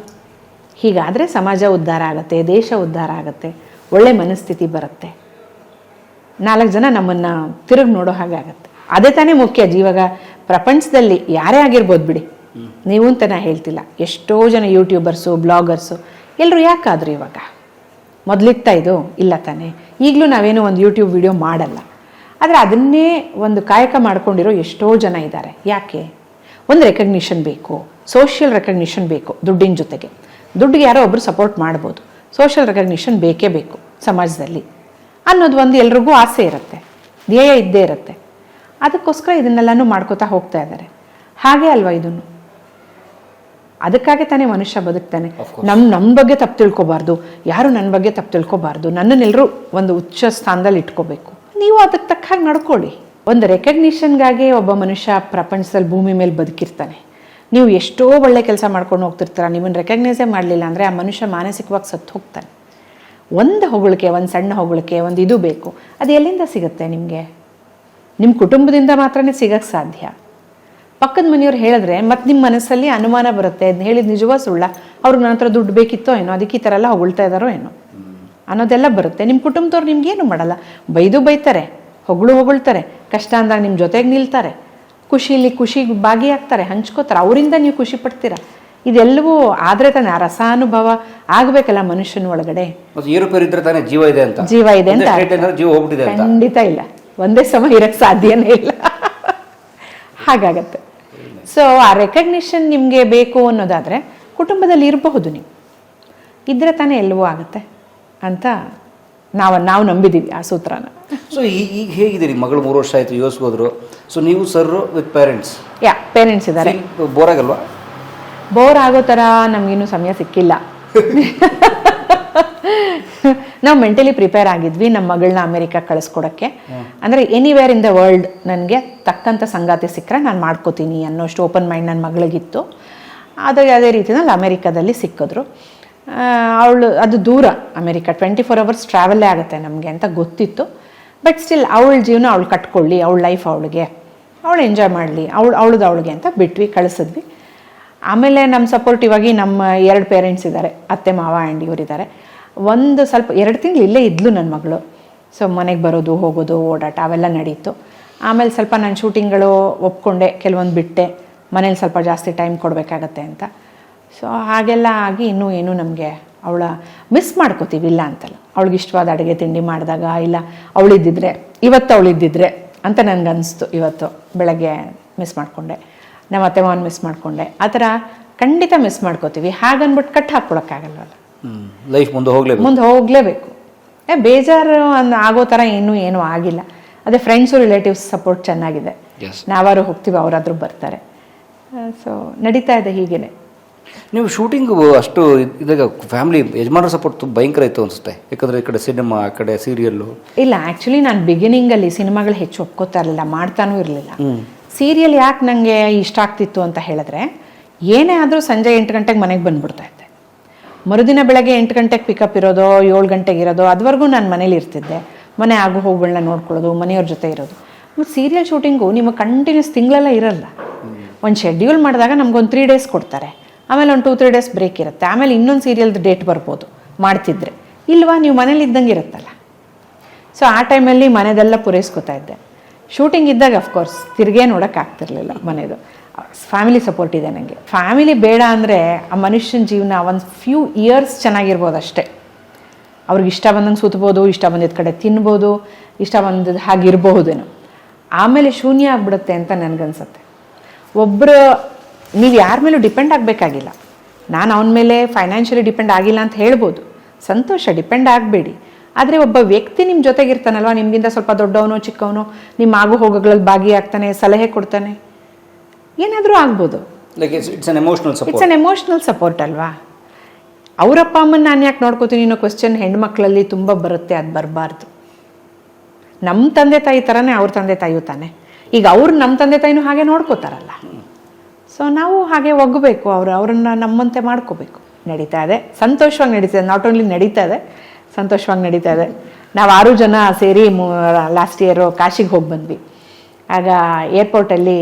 ಹೀಗಾದರೆ ಸಮಾಜ ಉದ್ಧಾರ ಆಗುತ್ತೆ, ದೇಶ ಉದ್ಧಾರ ಆಗುತ್ತೆ, ಒಳ್ಳೆ ಮನಸ್ಥಿತಿ ಬರುತ್ತೆ. ನಾಲ್ಕು ಜನ ನಮ್ಮನ್ನು ತಿರುಗಿ ನೋಡೋ ಹಾಗೆ ಆಗುತ್ತೆ. ಅದೇ ತಾನೇ ಮುಖ್ಯ ಇವಾಗ ಪ್ರಪಂಚದಲ್ಲಿ ಯಾರೇ ಆಗಿರ್ಬೋದು ಬಿಡಿ. ನೀವು ಅಂತ ನಾ ಹೇಳ್ತಿಲ್ಲ. ಎಷ್ಟೋ ಜನ ಯೂಟ್ಯೂಬರ್ಸು, ಬ್ಲಾಗರ್ಸು ಎಲ್ಲರೂ ಯಾಕಾದರೂ ಇವಾಗ? ಮೊದಲಿತ್ತ ಇದು ಇಲ್ಲ ತಾನೇ. ಈಗಲೂ ನಾವೇನೋ ಒಂದು ಯೂಟ್ಯೂಬ್ ವಿಡಿಯೋ ಮಾಡಲ್ಲ. ಆದರೆ ಅದನ್ನೇ ಒಂದು ಕಾಯಕ ಮಾಡ್ಕೊಂಡಿರೋ ಎಷ್ಟೋ ಜನ ಇದ್ದಾರೆ. ಯಾಕೆ? ಒಂದು ರೆಕಗ್ನಿಷನ್ ಬೇಕು ಸೋಷಿಯಲ್ ರೆಕಗ್ನಿಷನ್ ಬೇಕು ದುಡ್ಡಿನ ಜೊತೆಗೆ. ದುಡ್ಡಿಗೆ ಯಾರೋ ಒಬ್ಬರು ಸಪೋರ್ಟ್ ಮಾಡ್ಬೋದು. ಸೋಷಿಯಲ್ ರೆಕಗ್ನಿಷನ್ ಬೇಕೇ ಬೇಕು ಸಮಾಜದಲ್ಲಿ. ಅನ್ನೋದು ಒಂದು ಎಲ್ರಿಗೂ ಆಸೆ ಇರುತ್ತೆ. ಧ್ಯೇಯ ಇದ್ದೇ ಇರುತ್ತೆ. ಅದಕ್ಕೋಸ್ಕರ ಇದನ್ನೆಲ್ಲನೂ ಮಾಡ್ಕೋತಾ ಹೋಗ್ತಾ ಇದ್ದಾರೆ. ಹಾಗೆ ಅಲ್ವಾ ಇದನ್ನು? ಅದಕ್ಕಾಗಿ ತಾನೇ ಮನುಷ್ಯ ಬದುಕ್ತಾನೆ. ನಮ್ಮ ನಮ್ಮ ಬಗ್ಗೆ ತಪ್ಪು ತಿಳ್ಕೊಬಾರ್ದು. ಯಾರು ನನ್ನ ಬಗ್ಗೆ ತಪ್ಪು ತಿಳ್ಕೊಬಾರ್ದು. ನನ್ನನ್ನೆಲ್ಲರೂ ಒಂದು ಉಚ್ಚ ಸ್ಥಾನದಲ್ಲಿ ಇಟ್ಕೋಬೇಕು. ನೀವು ಅದಕ್ಕೆ ತಕ್ಕ ಹಾಗೆ ನಡ್ಕೊಳ್ಳಿ. ಒಂದು ರೆಕಗ್ನಿಷನ್ಗಾಗಿ ಒಬ್ಬ ಮನುಷ್ಯ ಪ್ರಪಂಚದಲ್ಲಿ ಭೂಮಿ ಮೇಲೆ ಬದುಕಿರ್ತಾನೆ. ನೀವು ಎಷ್ಟೋ ಒಳ್ಳೆ ಕೆಲಸ ಮಾಡ್ಕೊಂಡು ಹೋಗ್ತಿರ್ತೀರ, ನಿಮ್ಮನ್ನು ರೆಕಗ್ನೈಸೇ ಮಾಡಲಿಲ್ಲ ಅಂದರೆ ಆ ಮನುಷ್ಯ ಮಾನಸಿಕವಾಗಿ ಸತ್ತು ಹೋಗ್ತಾನೆ. ಒಂದು ಹೊಗಳಿಕೆ, ಒಂದು ಸಣ್ಣ ಹೊಗಳಿಕೆ, ಒಂದು ಇದು ಬೇಕು. ಅದು ಎಲ್ಲಿಂದ ಸಿಗುತ್ತೆ ನಿಮಗೆ? ನಿಮ್ಮ ಕುಟುಂಬದಿಂದ ಮಾತ್ರನೇ ಸಿಗಕ್ಕೆ ಸಾಧ್ಯ. ಪಕ್ಕದ ಮನೆಯವ್ರು ಹೇಳಿದ್ರೆ, ಮತ್ತೆ ನಿಮ್ಮ ಮನಸ್ಸಲ್ಲಿ ಅನುಮಾನ ಬರುತ್ತೆ. ಅದನ್ನ ಹೇಳಿದ ನಿಜವಾ ಸುಳ್ಳ. ಅವ್ರಿಗೆ ನನ್ನ ಹತ್ರ ದುಡ್ಡು ಬೇಕಿತ್ತೋ ಏನೋ, ಅದಕ್ಕೆ ಈ ಥರ ಎಲ್ಲ ಹೊಗಳ್ತಾ ಇದ್ದಾರೋ ಏನೋ. ಅನ್ನೋದೆಲ್ಲ ಬರುತ್ತೆ. ನಿಮ್ಮ ಕುಟುಂಬದವ್ರು ನಿಮ್ಗೇನು ಮಾಡಲ್ಲ. ಬೈದು ಬೈತಾರೆ ಹೊಗಳು ಹೊಗಳ್ತಾರೆ ಕಷ್ಟ ಅಂದಾಗ ನಿಮ್ಮ ಜೊತೆಗೆ ನಿಲ್ತಾರೆ ಖುಷಿಲಿ ಖುಷಿ ಭಾಗಿಯಾಗ್ತಾರೆ ಹಂಚ್ಕೋತಾರೆ ಅವರಿಂದ ನೀವು ಖುಷಿ ಪಡ್ತೀರಾ? ಇದೆಲ್ಲವೂ ಆದರೆ ತಾನೆ ಆ ರಸಾನುಭವ ಆಗಬೇಕಲ್ಲ ಮನುಷ್ಯನ ಒಳಗಡೆ. ತಾನೇ ಜೀವ ಇದೆ ಅಂತ. ಜೀವ ಇದೆ ಅಂತ ಒಂದೇ state ಜೀವ ಹೋಗ್ಬಿಟ್ಟಿದೆ ಅಂತ. ಖಂಡಿತ ಇಲ್ಲ. ಒಂದೇ ಸಮ ಇರಕ್ಕೆ ಸಾಧ್ಯನೇ ಇಲ್ಲ. ಹಾಗಾಗತ್ತೆ. ಸೊ ಆ ರೆಕಗ್ನಿಷನ್ ನಿಮಗೆ ಬೇಕು ಅನ್ನೋದಾದರೆ ಕುಟುಂಬದಲ್ಲಿ ಇರಬಹುದು ನೀವು. ಇದ್ರೆ ತಾನೇ ಎಲ್ಲವೂ ಆಗುತ್ತೆ. ಅಂತ ನಾವು ನಾವು ನಂಬಿದ್ದೀವಿ ಆ ಸೂತ್ರನ. ಸೊ ಈಗ ಹೇಗಿದೆ ನಿಮ್ಮ ಮಗಳು ಮೂರು ವರ್ಷ ಆಯಿತು ಯು ಹೋದರು. ಸೊ ನೀವು sir with parents yeah parents ಇದ್ದಾರೆ ಬೋರ್ ಆಗಲ್ವಾ? ಬೋರ್ ಆಗೋ ಥರ ನಮಗಿನ್ನೂ ಸಮಯ ಸಿಕ್ಕಿಲ್ಲ. ನಾವು ಮೆಂಟಲಿ ಪ್ರಿಪೇರ್ ಆಗಿದ್ವಿ ನಮ್ಮ ಮಗಳನ್ನ ಅಮೆರಿಕ ಕಳಿಸ್ಕೊಡಕ್ಕೆ. ಅಂದರೆ ಎನಿವೇರ್ ಇನ್ ದ ವರ್ಲ್ಡ್ ನನಗೆ ತಕ್ಕಂಥ ಸಂಗಾತಿ ಸಿಕ್ಕರೆ ನಾನು ಮಾಡ್ಕೋತೀನಿ ಅನ್ನೋಷ್ಟು ಓಪನ್ ಮೈಂಡ್ ನನ್ನ ಮಗಳಿಗಿತ್ತು. ಆದರೆ ಅದೇ ರೀತಿನಲ್ಲಿ ಅಮೆರಿಕದಲ್ಲಿ ಸಿಕ್ಕಿದ್ರು. ಅವಳು, ಅದು ದೂರ ಅಮೆರಿಕ. ಟ್ವೆಂಟಿ ಫೋರ್ ಅವರ್ಸ್ ಟ್ರಾವೆಲ್ಲೇ ಆಗುತ್ತೆ ನಮಗೆ ಅಂತ ಗೊತ್ತಿತ್ತು. ಬಟ್ ಸ್ಟಿಲ್ ಅವಳ ಜೀವನ ಅವಳು ಕಟ್ಕೊಳ್ಳಿ, ಅವಳ ಲೈಫ್ ಅವಳಿಗೆ. ಅವಳು ಎಂಜಾಯ್ ಮಾಡಲಿ, ಅವಳು, ಅವಳದು ಅವಳಿಗೆ ಅಂತ ಬಿಟ್ವಿ, ಕಳಿಸಿದ್ವಿ. ಆಮೇಲೆ ನಮ್ಮ ಸಪೋರ್ಟಿವಾಗಿ ನಮ್ಮ ಎರಡು ಪೇರೆಂಟ್ಸ್ ಇದ್ದಾರೆ ಅತ್ತೆ, ಮಾವ ಆ್ಯಂಡ್ ಇವರಿದ್ದಾರೆ ಒಂದು ಸ್ವಲ್ಪ, ಎರಡು ತಿಂಗಳು ಇಲ್ಲೇ ಇದ್ಲು ನನ್ನ ಮಗಳು. ಸೊ ಮನೆಗೆ ಬರೋದು, ಹೋಗೋದು, ಓಡಾಟ ಅವೆಲ್ಲ ನಡೀತು. ಆಮೇಲೆ ಸ್ವಲ್ಪ ನಾನು ಶೂಟಿಂಗ್ಗಳು ಒಪ್ಕೊಂಡೆ, ಕೆಲವೊಂದು ಬಿಟ್ಟೆ. ಮನೇಲಿ ಸ್ವಲ್ಪ ಜಾಸ್ತಿ ಟೈಮ್ ಕೊಡಬೇಕಾಗತ್ತೆ ಅಂತ. ಸೊ ಹಾಗೆಲ್ಲ ಆಗಿ ಇನ್ನೂ ಏನು ನಮಗೆ ಅವಳ ಮಿಸ್ ಮಾಡ್ಕೋತೀವಿ ಇಲ್ಲ ಅಂತಲ್ಲ. ಅವಳಿಗೆ ಇಷ್ಟವಾದ ಅಡುಗೆ ತಿಂಡಿ ಮಾಡಿದಾಗ ಇಲ್ಲ ಅವಳಿದ್ದಿದ್ರೆ ಇವತ್ತು ಅವಳಿದ್ದಿದ್ರೆ ಅಂತ ನನಗೆ ಅನಿಸ್ತು ಇವತ್ತು ಬೆಳಗ್ಗೆ ಮಿಸ್ ಮಾಡಿಕೊಂಡೆ. ನಮ್ಮ ಅತ್ತೆ ಮಾವನ ಮಿಸ್ ಮಾಡಿಕೊಂಡೆ. ಆ ಥರ ಖಂಡಿತ ಮಿಸ್ ಮಾಡ್ಕೋತೀವಿ. ಹಾಗನ್ಬಿಟ್ಟು ಕಟ್ ಹಾಕ್ಕೊಳಕ್ಕಾಗಲ್ವಲ್ಲ ಲೈಫ್ ಮುಂದೆ ಹೋಗ್ಲೇಬೇಕು. ಮುಂದೆ ಹೋಗಲೇಬೇಕು. ಏ ಬೇಜಾರು ಅನ್ ಆಗೋ ಥರ ಇನ್ನೂ ಏನೂ ಆಗಿಲ್ಲ. ಅದೇ ಫ್ರೆಂಡ್ಸು ರಿಲೇಟಿವ್ಸ್ ಸಪೋರ್ಟ್ ಚೆನ್ನಾಗಿದೆ. ನಾವಾರು ಹೋಗ್ತೀವಿ ಅವರಾದರೂ ಬರ್ತಾರೆ. ಸೊ ನಡೀತಾ ಇದೆ ಹೀಗೇನೆ. ನೀವು ಶೂಟಿಂಗು ಅಷ್ಟು ಇದ್- ಇದಾಗ ಫ್ಯಾಮಿಲಿ ಯಜಮಾನರ ಸಪೋರ್ಟ್ ತುಂಬ ಭಯಂಕರ ಇತ್ತು ಅನಿಸುತ್ತೆ. ಯಾಕಂದರೆ ಈ ಕಡೆ ಸಿನಿಮಾ ಆ ಕಡೆ ಸೀರಿಯಲ್ಲು ಇಲ್ಲ ಆ್ಯಕ್ಚುಲಿ ನಾನು ಬಿಗಿನಿಂಗಲ್ಲಿ ಸಿನಿಮಾಗಳು ಹೆಚ್ಚು ಒಪ್ಕೋತಾ ಇರಲಿಲ್ಲ ಮಾಡ್ತಾನೂ ಇರಲಿಲ್ಲ. ಸೀರಿಯಲ್ ಯಾಕೆ ನನಗೆ ಇಷ್ಟ ಆಗ್ತಿತ್ತು ಅಂತ ಹೇಳಿದ್ರೆ ಏನೇ ಆದರೂ ಸಂಜೆ ಎಂಟು ಗಂಟೆಗೆ ಮನೆಗೆ ಬಂದ್ಬಿಡ್ತಾ ಇದ್ದೆ. ಮರುದಿನ ಬೆಳಗ್ಗೆ ಎಂಟು ಗಂಟೆಗೆ ಪಿಕಪ್ ಇರೋದೋ ಏಳು ಗಂಟೆಗೆ ಇರೋದೋ ಅದುವರೆಗೂ ನಾನು ಮನೇಲಿ ಇರ್ತಿದ್ದೆ. ಮನೆ ಆಗು ಹೋಗುಗಳನ್ನ ನೋಡ್ಕೊಳ್ಳೋದು ಮನೆಯವ್ರ ಜೊತೆ ಇರೋದು. ಮತ್ತು ಸೀರಿಯಲ್ ಶೂಟಿಂಗು ನಿಮಗೆ ಕಂಟಿನ್ಯೂಸ್ ತಿಂಗಳೆಲ್ಲ ಇರಲ್ಲ. ಒಂದು ಶೆಡ್ಯೂಲ್ ಮಾಡಿದಾಗ ನಮ್ಗೊಂದು ತ್ರೀ ಡೇಸ್ ಕೊಡ್ತಾರೆ. ಆಮೇಲೆ ಒಂದು ಟೂ ತ್ರೀ ಡೇಸ್ ಬ್ರೇಕ್ ಇರುತ್ತೆ. ಆಮೇಲೆ ಇನ್ನೊಂದು ಸೀರಿಯಲ್ದು ಡೇಟ್ ಬರ್ಬೋದು. ಮಾಡ್ತಿದ್ರೆ. ಇಲ್ವಾ? ನೀವು ಮನೇಲಿ ಇದ್ದಂಗೆ ಇರುತ್ತಲ್ಲ. ಸೊ ಆ ಟೈಮಲ್ಲಿ ಮನೆದೆಲ್ಲ ಪೂರೈಸ್ಕೊತಾ ಇದ್ದೆ. ಶೂಟಿಂಗ್ ಇದ್ದಾಗ ಅಫ್ಕೋರ್ಸ್ ತಿರುಗೇ ನೋಡೋಕೆ ಆಗ್ತಿರ್ಲಿಲ್ಲ ಮನೆಯದು ಫ್ಯಾಮಿಲಿ ಸಪೋರ್ಟ್ ಇದೆ ನನಗೆ ಫ್ಯಾಮಿಲಿ ಬೇಡ ಅಂದರೆ ಆ ಮನುಷ್ಯನ ಜೀವನ ಒಂದು ಫ್ಯೂ ಇಯರ್ಸ್ ಚೆನ್ನಾಗಿರ್ಬೋದು ಅಷ್ಟೇ. ಅವ್ರಿಗೆ ಇಷ್ಟ ಬಂದಂಗೆ ಸುತ್ಬೋದು, ಇಷ್ಟ ಬಂದಿದ್ದ ಕಡೆ ತಿನ್ಬೋದು, ಇಷ್ಟ ಬಂದಿದ್ದು ಹಾಗಿರಬಹುದೇನೋ ಆಮೇಲೆ ಶೂನ್ಯ ಆಗ್ಬಿಡುತ್ತೆ ಅಂತ ನನಗನ್ಸುತ್ತೆ. ಒಬ್ಬರು ನೀವು ಯಾರ ಮೇಲೂ ಡಿಪೆಂಡ್ ಆಗಬೇಕಾಗಿಲ್ಲ. ನಾನು ಅವನ ಮೇಲೆ ಫೈನಾನ್ಷಿಯಲಿ ಡಿಪೆಂಡ್ ಆಗಿಲ್ಲ ಅಂತ ಹೇಳ್ಬೋದು. ಸಂತೋಷ ಡಿಪೆಂಡ್ ಆಗಬೇಡಿ. ಆದರೆ ಒಬ್ಬ ವ್ಯಕ್ತಿ ನಿಮ್ಮ ಜೊತೆಗಿರ್ತಾನಲ್ವ? ನಿಮಗಿಂತ ಸ್ವಲ್ಪ ದೊಡ್ಡವನು ಚಿಕ್ಕವನು? ನಿಮ್ಮ ಆಗು ಹೋಗೋಗಳಲ್ಲಿ ಭಾಗಿಯಾಗ್ತಾನೆ ಸಲಹೆ ಕೊಡ್ತಾನೆ. ಏನಾದರೂ ಆಗ್ಬೋದು. Like it's it's an emotional it's support an emotional support ಅಲ್ವಾ? ಅವರಪ್ಪ ಅಮ್ಮನ ನಾನು ಯಾಕೆ ನೋಡ್ಕೋತೀನಿ ಅನ್ನೋ ಕ್ವಶನ್ ಹೆಣ್ಮಕ್ಳಲ್ಲಿ ತುಂಬ ಬರುತ್ತೆ ಅದು ಬರಬಾರ್ದು. ನಮ್ಮ ತಂದೆ ತಾಯಿ ಥರನೇ ಅವ್ರ ತಂದೆ ತಾಯಿಯು ತಾನೆ. ಈಗ ಅವ್ರು ನಮ್ಮ ತಂದೆ ತಾಯಿನೂ ಹಾಗೆ ನೋಡ್ಕೋತಾರಲ್ಲ. ಸೊ ನಾವು ಹಾಗೆ ಒಗ್ಗಬೇಕು ಅವರು, ಅವರನ್ನು ನಮ್ಮಂತೆ ಮಾಡ್ಕೋಬೇಕು. ನಡೀತಾ ಇದೆ. ಸಂತೋಷವಾಗಿ ನಡೀತಾ ಇದೆ. ನಾಟ್ ಓನ್ಲಿ ನಡೀತಾ ಇದೆ, ಸಂತೋಷವಾಗಿ ನಡೀತಾ ಇದೆ. ನಾವು ಆರು ಜನ ಸೇರಿ ಲಾಸ್ಟ್ ಇಯರು ಕಾಶಿಗೆ ಹೋಗಿ ಬಂದ್ವಿ. ಆಗ ಏರ್ಪೋರ್ಟಲ್ಲಿ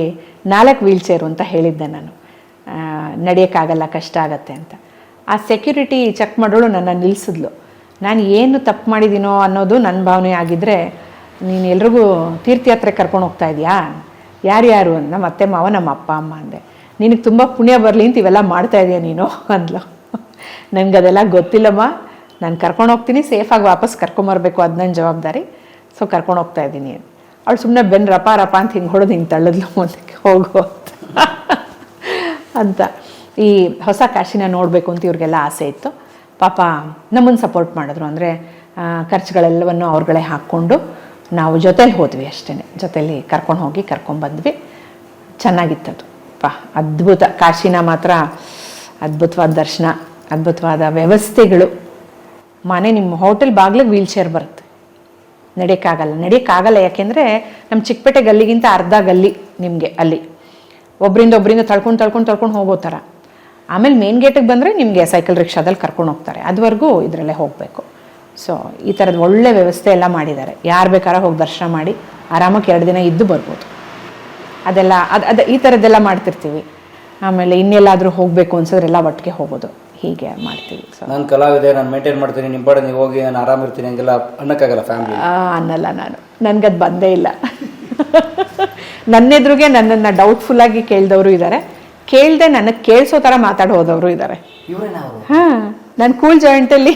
ನಾಲ್ಕು ವೀಲ್ ಚೇರು ಅಂತ ಹೇಳಿದ್ದೆ ನಾನು. ನಡೆಯೋಕ್ಕಾಗಲ್ಲ, ಕಷ್ಟ ಆಗತ್ತೆ ಅಂತ. ಆ ಸೆಕ್ಯೂರಿಟಿ ಚೆಕ್ ಮಾಡೋಳು ನನ್ನ ನಿಲ್ಲಿಸಿದ್ಲು ನಾನು ಏನು ತಪ್ಪು ಮಾಡಿದ್ದೀನೋ ಅನ್ನೋದು ನನ್ನ ಭಾವನೆ ಆಗಿದ್ದರೆ ನೀನು ಎಲ್ರಿಗೂ ತೀರ್ಥಯಾತ್ರೆ ಕರ್ಕೊಂಡು ಹೋಗ್ತಾ ಇದೆಯಾ? ಯಾರ್ಯಾರು ಅಂತ. ಮತ್ತೆ ಮಾವ ನಮ್ಮ ಅಪ್ಪ, ಅಮ್ಮ ಅಂದೆ. ನಿನಗೆ ತುಂಬ ಪುಣ್ಯ ಬರಲಿ ಅಂತ ಇವೆಲ್ಲ ಮಾಡ್ತಾ ಇದೆಯಾ ನೀನು ಅಂದ್ಲು. ನನಗೆ ಅದೆಲ್ಲ ಗೊತ್ತಿಲ್ಲಮ್ಮ. ನಾನು ಕರ್ಕೊಂಡು ಹೋಗ್ತೀನಿ. ಸೇಫಾಗಿ ವಾಪಸ್ ಕರ್ಕೊಂಬರ್ಬೇಕು ಅದು ನನ್ನ ಜವಾಬ್ದಾರಿ. ಸೊ ಕರ್ಕೊಂಡು ಹೋಗ್ತಾ ಇದ್ದೀನಿ. ಅವಳು ಸುಮ್ಮನೆ ಬೆನ್ ರಪ ರಪ ಅಂತ ಹಿಂಗೆ ಹೊಡೆದು ಹಿಂಗೆ ತಳ್ಳದ್ಲು ಮುಂದಕ್ಕೆ ಹೋಗು ಅಂತ. ಅಂತ. ಈ ಹೊಸ ಕಾಶಿನ ನೋಡಬೇಕು ಅಂತ ಇವ್ರಿಗೆಲ್ಲ ಆಸೆ ಇತ್ತು. ಪಾಪ ನಮ್ಮನ್ನು ಸಪೋರ್ಟ್ ಮಾಡಿದ್ರು. ಅಂದರೆ ಖರ್ಚುಗಳೆಲ್ಲವನ್ನು ಅವ್ರುಗಳೇ ಹಾಕ್ಕೊಂಡು ನಾವು ಜೊತೇಲಿ ಹೋದ್ವಿ ಅಷ್ಟೇ ಜೊತೇಲಿ ಕರ್ಕೊಂಡು ಹೋಗಿ ಕರ್ಕೊಂಡು ಬಂದ್ವಿ ಚೆನ್ನಾಗಿತ್ತದು. ಅದ್ಭುತ. ಕಾಶಿನ ಮಾತ್ರ ಅದ್ಭುತವಾದ ದರ್ಶನ, ಅದ್ಭುತವಾದ ವ್ಯವಸ್ಥೆಗಳು. ಮನೆ ನಿಮ್ಮ ಹೋಟೆಲ್ ಬಾಗ್ಲಿಗೆ ವೀಲ್ ಚೇರ್ ಬರುತ್ತೆ. ನಡೆಯೋಕ್ಕಾಗಲ್ಲ. ನಡೆಯೋಕ್ಕಾಗಲ್ಲ ಯಾಕೆಂದರೆ ನಮ್ಮ ಚಿಕ್ಕಪೇಟೆ ಗಲ್ಲಿಗಿಂತ ಅರ್ಧ ಗಲ್ಲಿ ನಿಮಗೆ ಅಲ್ಲಿ. ಒಬ್ಬರಿಂದ ಒಬ್ಬರಿಂದ ತಳ್ಕೊಂಡು ತಳ್ಕೊಂಡು ತಳ್ಕೊಂಡು ಹೋಗೋ ಥರ. ಆಮೇಲೆ ಮೇನ್ ಗೇಟಿಗೆ ಬಂದರೆ ನಿಮಗೆ ಸೈಕಲ್ ರಿಕ್ಷಾದಲ್ಲಿ ಕರ್ಕೊಂಡು ಹೋಗ್ತಾರೆ. ಅದುವರೆಗೂ ಇದರಲ್ಲೇ ಹೋಗಬೇಕು. ಸೊ ಈ ಥರದ ಒಳ್ಳೆ ವ್ಯವಸ್ಥೆ ಎಲ್ಲ ಮಾಡಿದ್ದಾರೆ. ಯಾರು ಬೇಕಾದ್ರೆ ಹೋಗಿ ದರ್ಶನ ಮಾಡಿ, ಆರಾಮಾಗಿ ಎರಡು ದಿನ ಇದ್ದು ಬರ್ಬೋದು. ಅದೆಲ್ಲ ಅದು ಅದು ಈ ಥರದ್ದೆಲ್ಲ ಮಾಡ್ತಿರ್ತೀವಿ. ಆಮೇಲೆ ಇನ್ನೆಲ್ಲಾದರೂ ಹೋಗಬೇಕು ಅನ್ಸಿದ್ರೆ ಎಲ್ಲ ಒಟ್ಟಿಗೆ ಹೋಗೋದು. ಹೀಗೆ ಮಾಡ್ತೀವಿ. ಸೊ ನಾನು ಕಲಾವಿದೆ ನಾನು ಮೇಂಟೈನ್ ಮಾಡ್ತೀನಿ. ನಿಮ್ಮ ಪಾಡ ನೀವು ಹೋಗಿ ನಾನು ಆರಾಮಿರ್ತೀನಿ ಹಂಗೆಲ್ಲ ಅನ್ನಕ್ಕಾಗಲ್ಲ ಫ್ಯಾಮಿಲಿ ಆ, ಅನ್ನಲ್ಲ ನಾನು. ನನಗದು ಬಂದೇ ಇಲ್ಲ. ನನ್ನೆದ್ರಿಗೆ ನನ್ನನ್ನು ಡೌಟ್ಫುಲ್ಲಾಗಿ ಕೇಳಿದವರು ಇದ್ದಾರೆ ಕೇಳದೆ ನನಗೆ ಕೇಳಿಸೋ ಥರ ಮಾತಾಡಿ ಹೋದವರು ಇದ್ದಾರೆ ಹಾಂ ನಾನು ಕೂಲ್ ಜಾಯಿಂಟಲ್ಲಿ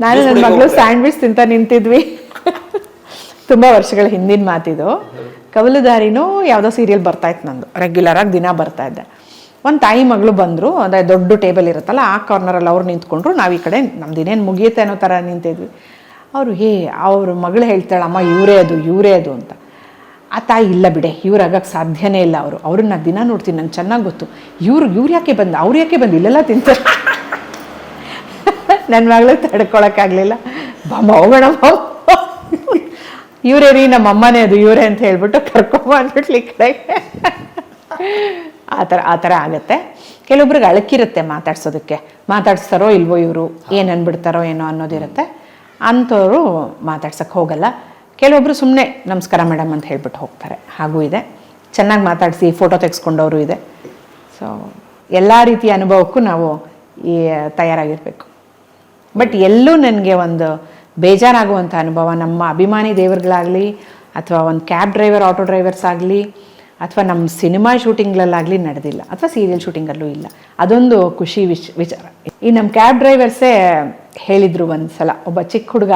ನಾನು ನನ್ನ ಮಗಳು ಸ್ಯಾಂಡ್ವಿಚ್ ತಿಂತ ನಿಂತಿದ್ವಿ. ತುಂಬ ವರ್ಷಗಳ ಹಿಂದಿನ ಮಾತಿದು. ಕವಲುದಾರಿನೂ ಯಾವುದೋ ಸೀರಿಯಲ್ ಬರ್ತಾ ಇತ್ತು ನಂದು. ರೆಗ್ಯುಲರಾಗಿ ದಿನ ಬರ್ತಾ ಇದ್ದೆ. ಒಂದು ತಾಯಿ ಮಗಳು ಬಂದರು ಅಂದರೆ ದೊಡ್ಡ ಟೇಬಲ್ ಇರುತ್ತಲ್ಲ, ಆ ಕಾರ್ನರಲ್ಲಿ ಅವ್ರು ನಿಂತ್ಕೊಂಡ್ರು, ನಾವು ಈ ಕಡೆ ನಮ್ದು ಇನ್ನೇನು ಮುಗಿಯುತ್ತೆ ಅನ್ನೋ ಥರ ನಿಂತಿದ್ವಿ. ಅವರು, ಹೇ, ಅವ್ರ ಮಗಳು ಹೇಳ್ತಾಳೆ, ಅಮ್ಮ, ಇವರೇ ಅದು ಇವರೇ ಅದು ಅಂತ. ಆ ತಾಯಿ, ಇಲ್ಲ ಬಿಡೆ, ಇವ್ರು ಆಗಕ್ಕೆ ಸಾಧ್ಯನೇ ಇಲ್ಲ ಅವರು. ಅವ್ರನ್ನ ದಿನ ನೋಡ್ತೀನಿ, ನಂಗೆ ಚೆನ್ನಾಗಿ ಗೊತ್ತು. ಇವ್ರು ಇವ್ರು ಯಾಕೆ ಬಂದು, ಅವ್ರು ಯಾಕೆ ಬಂದು, ಇಲ್ಲೆಲ್ಲ ತಿಂತಾರೆ? ನನ್ನ ಮಗಳು ತಡ್ಕೊಳಕ್ಕಾಗಲಿಲ್ಲ ಬಾಮ ಹೋಗೋಣ ಇವರೇ ರೀ ನಮ್ಮ ಅಮ್ಮನೇ ಅದು ಇವರೇ ಅಂತ ಹೇಳ್ಬಿಟ್ಟು ಕರ್ಕೊಂಬ ಕಡೆಗೆ ಆ ಥರ ಆ ಥರ ಆಗುತ್ತೆ. ಕೆಲವೊಬ್ರಿಗೆ ಅಳಕಿರುತ್ತೆ ಮಾತಾಡ್ಸೋದಕ್ಕೆ. ಮಾತಾಡ್ಸ್ತಾರೋ ಇಲ್ವೋ ಇವರು, ಏನು ಅನ್ಬಿಡ್ತಾರೋ ಏನೋ ಅನ್ನೋದಿರುತ್ತೆ ಅಂಥವ್ರು ಮಾತಾಡ್ಸೋಕ್ಕೆ ಹೋಗಲ್ಲ. ಕೆಲವೊಬ್ರು ಸುಮ್ಮನೆ ನಮಸ್ಕಾರ ಮೇಡಮ್ ಅಂತ ಹೇಳ್ಬಿಟ್ಟು ಹೋಗ್ತಾರೆ. ಹಾಗೂ ಇದೆ. ಚೆನ್ನಾಗಿ ಮಾತಾಡಿಸಿ, ಫೋಟೋ ತೆಗೆಸ್ಕೊಂಡವರು ಇದೆ. ಸೊ ಎಲ್ಲ ರೀತಿಯ ಅನುಭವಕ್ಕೂ ನಾವು ಈ, ತಯಾರಾಗಿರಬೇಕು. ಬಟ್ ಎಲ್ಲೂ ನನಗೆ ಒಂದು ಬೇಜಾರಾಗುವಂಥ ಅನುಭವ. ನಮ್ಮ ಅಭಿಮಾನಿ ದೇವರುಗಳಾಗಲಿ, ಅಥವಾ ಒಂದು ಕ್ಯಾಬ್ ಡ್ರೈವರ್ ಆಟೋ ಡ್ರೈವರ್ಸ್ ಆಗಲಿ, ಅಥವಾ ನಮ್ಮ ಸಿನಿಮಾ ಶೂಟಿಂಗ್ಗಳಲ್ಲಾಗಲಿ ನಡೆದಿಲ್ಲ. ಅಥವಾ ಸೀರಿಯಲ್ ಶೂಟಿಂಗಲ್ಲೂ ಇಲ್ಲ. ಅದೊಂದು ಖುಷಿ ವಿಚ್ ವಿಚಾರ. ಈ ನಮ್ಮ ಕ್ಯಾಬ್ ಡ್ರೈವರ್ಸೇ ಹೇಳಿದರು ಒಂದು ಸಲ ಒಬ್ಬ ಚಿಕ್ಕ ಹುಡುಗ,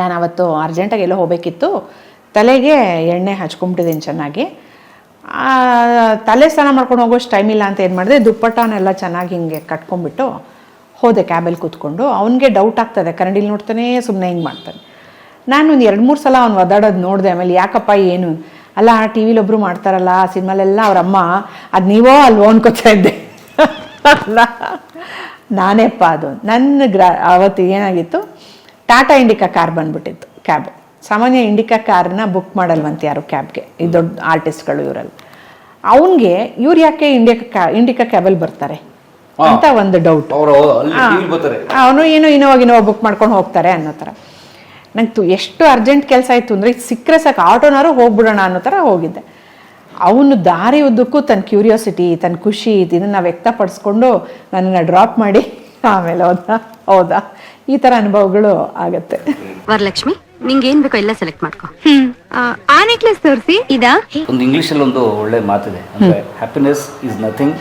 ನಾನು ಅವತ್ತು ಅರ್ಜೆಂಟಾಗಿ ಎಲ್ಲೋ ಹೋಗಬೇಕಿತ್ತು. ತಲೆಗೆ ಎಣ್ಣೆ ಹಚ್ಕೊಂಬಿಟ್ಟಿದ್ದೀನಿ ಚೆನ್ನಾಗಿ. ತಲೆ ಸ್ನಾನ ಮಾಡ್ಕೊಂಡು ಹೋಗೋಷ್ಟು ಟೈಮ್ ಇಲ್ಲ ಅಂತ ಏನು ಮಾಡಿದೆ, ದುಪ್ಪಟ್ಟನೆಲ್ಲ ಚೆನ್ನಾಗಿ ಹಿಂಗೆ ಕಟ್ಕೊಂಡ್ಬಿಟ್ಟು ಹೋದೆ ಕ್ಯಾಬಲ್ಲಿ ಕೂತ್ಕೊಂಡು. ಅವನಿಗೆ ಡೌಟ್ ಆಗ್ತದೆ. ಕನ್ನಡಿಲಿ ನೋಡ್ತಾನೆ ಸುಮ್ಮನೆ ಹಿಂಗೆ ಮಾಡ್ತಾನೆ. ನಾನು ಒಂದು ಎರಡು ಮೂರು ಸಲ ಅವ್ನು ಒದಾಡೋದು ನೋಡಿದೆ. ಆಮೇಲೆ ಯಾಕಪ್ಪ ಏನು? ಅಲ್ಲ ಟಿ ವಿಲಿ ಒಬ್ಬರು ಮಾಡ್ತಾರಲ್ಲ, ಆ ಸಿನಿಮಾಲೆಲ್ಲ ಅವ್ರಮ್ಮ, ಅದು ನೀವೋ ಅಲ್ವೋ ಅನ್ಕೋತಾ ಇದ್ದೆ. ಅಲ್ಲ, ನಾನೇಪ್ಪ ಅದು. ನನ್ನ ಗ್ರಾ, ಅವತ್ತು ಏನಾಗಿತ್ತು? ಟಾಟಾ ಇಂಡಿಕಾ ಕಾರ್ ಬಂದ್ಬಿಟ್ಟಿತ್ತು, ಕ್ಯಾಬ್. ಸಾಮಾನ್ಯ ಇಂಡಿಕಾ ಕಾರನ್ನ ಬುಕ್ ಮಾಡಲ್ವಂತೆ ಯಾರು ಕ್ಯಾಬ್ಗೆ? ಈ ದೊಡ್ಡ ಆರ್ಟಿಸ್ಟ್ಗಳು ಇವರಲ್ಲಿ. ಅವನಿಗೆ, ಇವ್ರು ಯಾಕೆ ಇಂಡಿಕಾ ಕ್ಯಾ ಇಂಡಿಕಾ ಕ್ಯಾಬಲ್ಲಿ ಬರ್ತಾರೆ? ಅಂತ ಒಂದು ಡೌಟ್ ಅವನು ಏನೋ ಇನ್ನೋವಾಗ ಇನ್ನೋವಾಗ ಬುಕ್ ಮಾಡ್ಕೊಂಡು ಹೋಗ್ತಾರೆ ಅನ್ನೋ ಥರ. ನಂಗೆ ತು ಎಷ್ಟು ಅರ್ಜೆಂಟ್ ಕೆಲಸ ಇತ್ತು ಅಂದರೆ ಸಿಕ್ಕರೆ ಸಾಕು ಆಟೋನಾರು ಹೋಗ್ಬಿಡೋಣ ಅನ್ನೋ ಥರ ಹೋಗಿದ್ದೆ. ಅವನು ದಾರಿ ಉದ್ದಕ್ಕೂ ತನ್ನ ಕ್ಯೂರಿಯಾಸಿಟಿ ತನ್ನ ಖುಷಿ ಇದನ್ನು ವ್ಯಕ್ತಪಡಿಸ್ಕೊಂಡು ನನ್ನನ್ನು ಡ್ರಾಪ್ ಮಾಡಿ ಆಮೇಲೆ ಹೌದಾ ಹೌದಾ? ಈ ಥರ ಅನುಭವಗಳು ಆಗತ್ತೆ. ವರಲಕ್ಷ್ಮಿ ನಿಂಗೆ ಏನ್ ಬೇಕೋ ಎಲ್ಲ ಸೆಲೆಕ್ಟ್ ಮಾಡ್ಕೋ. ಆ ನೆಕ್ಲೆಸ್ ತೋರಿಸಿ ಇದಾ? ಒಂದು ಇಂಗ್ಲಿಷಲ್ಲಿ ಒಂದು ಒಳ್ಳೆ ಮಾತಿದೆ ಅಂದ್ರೆ happiness is nothing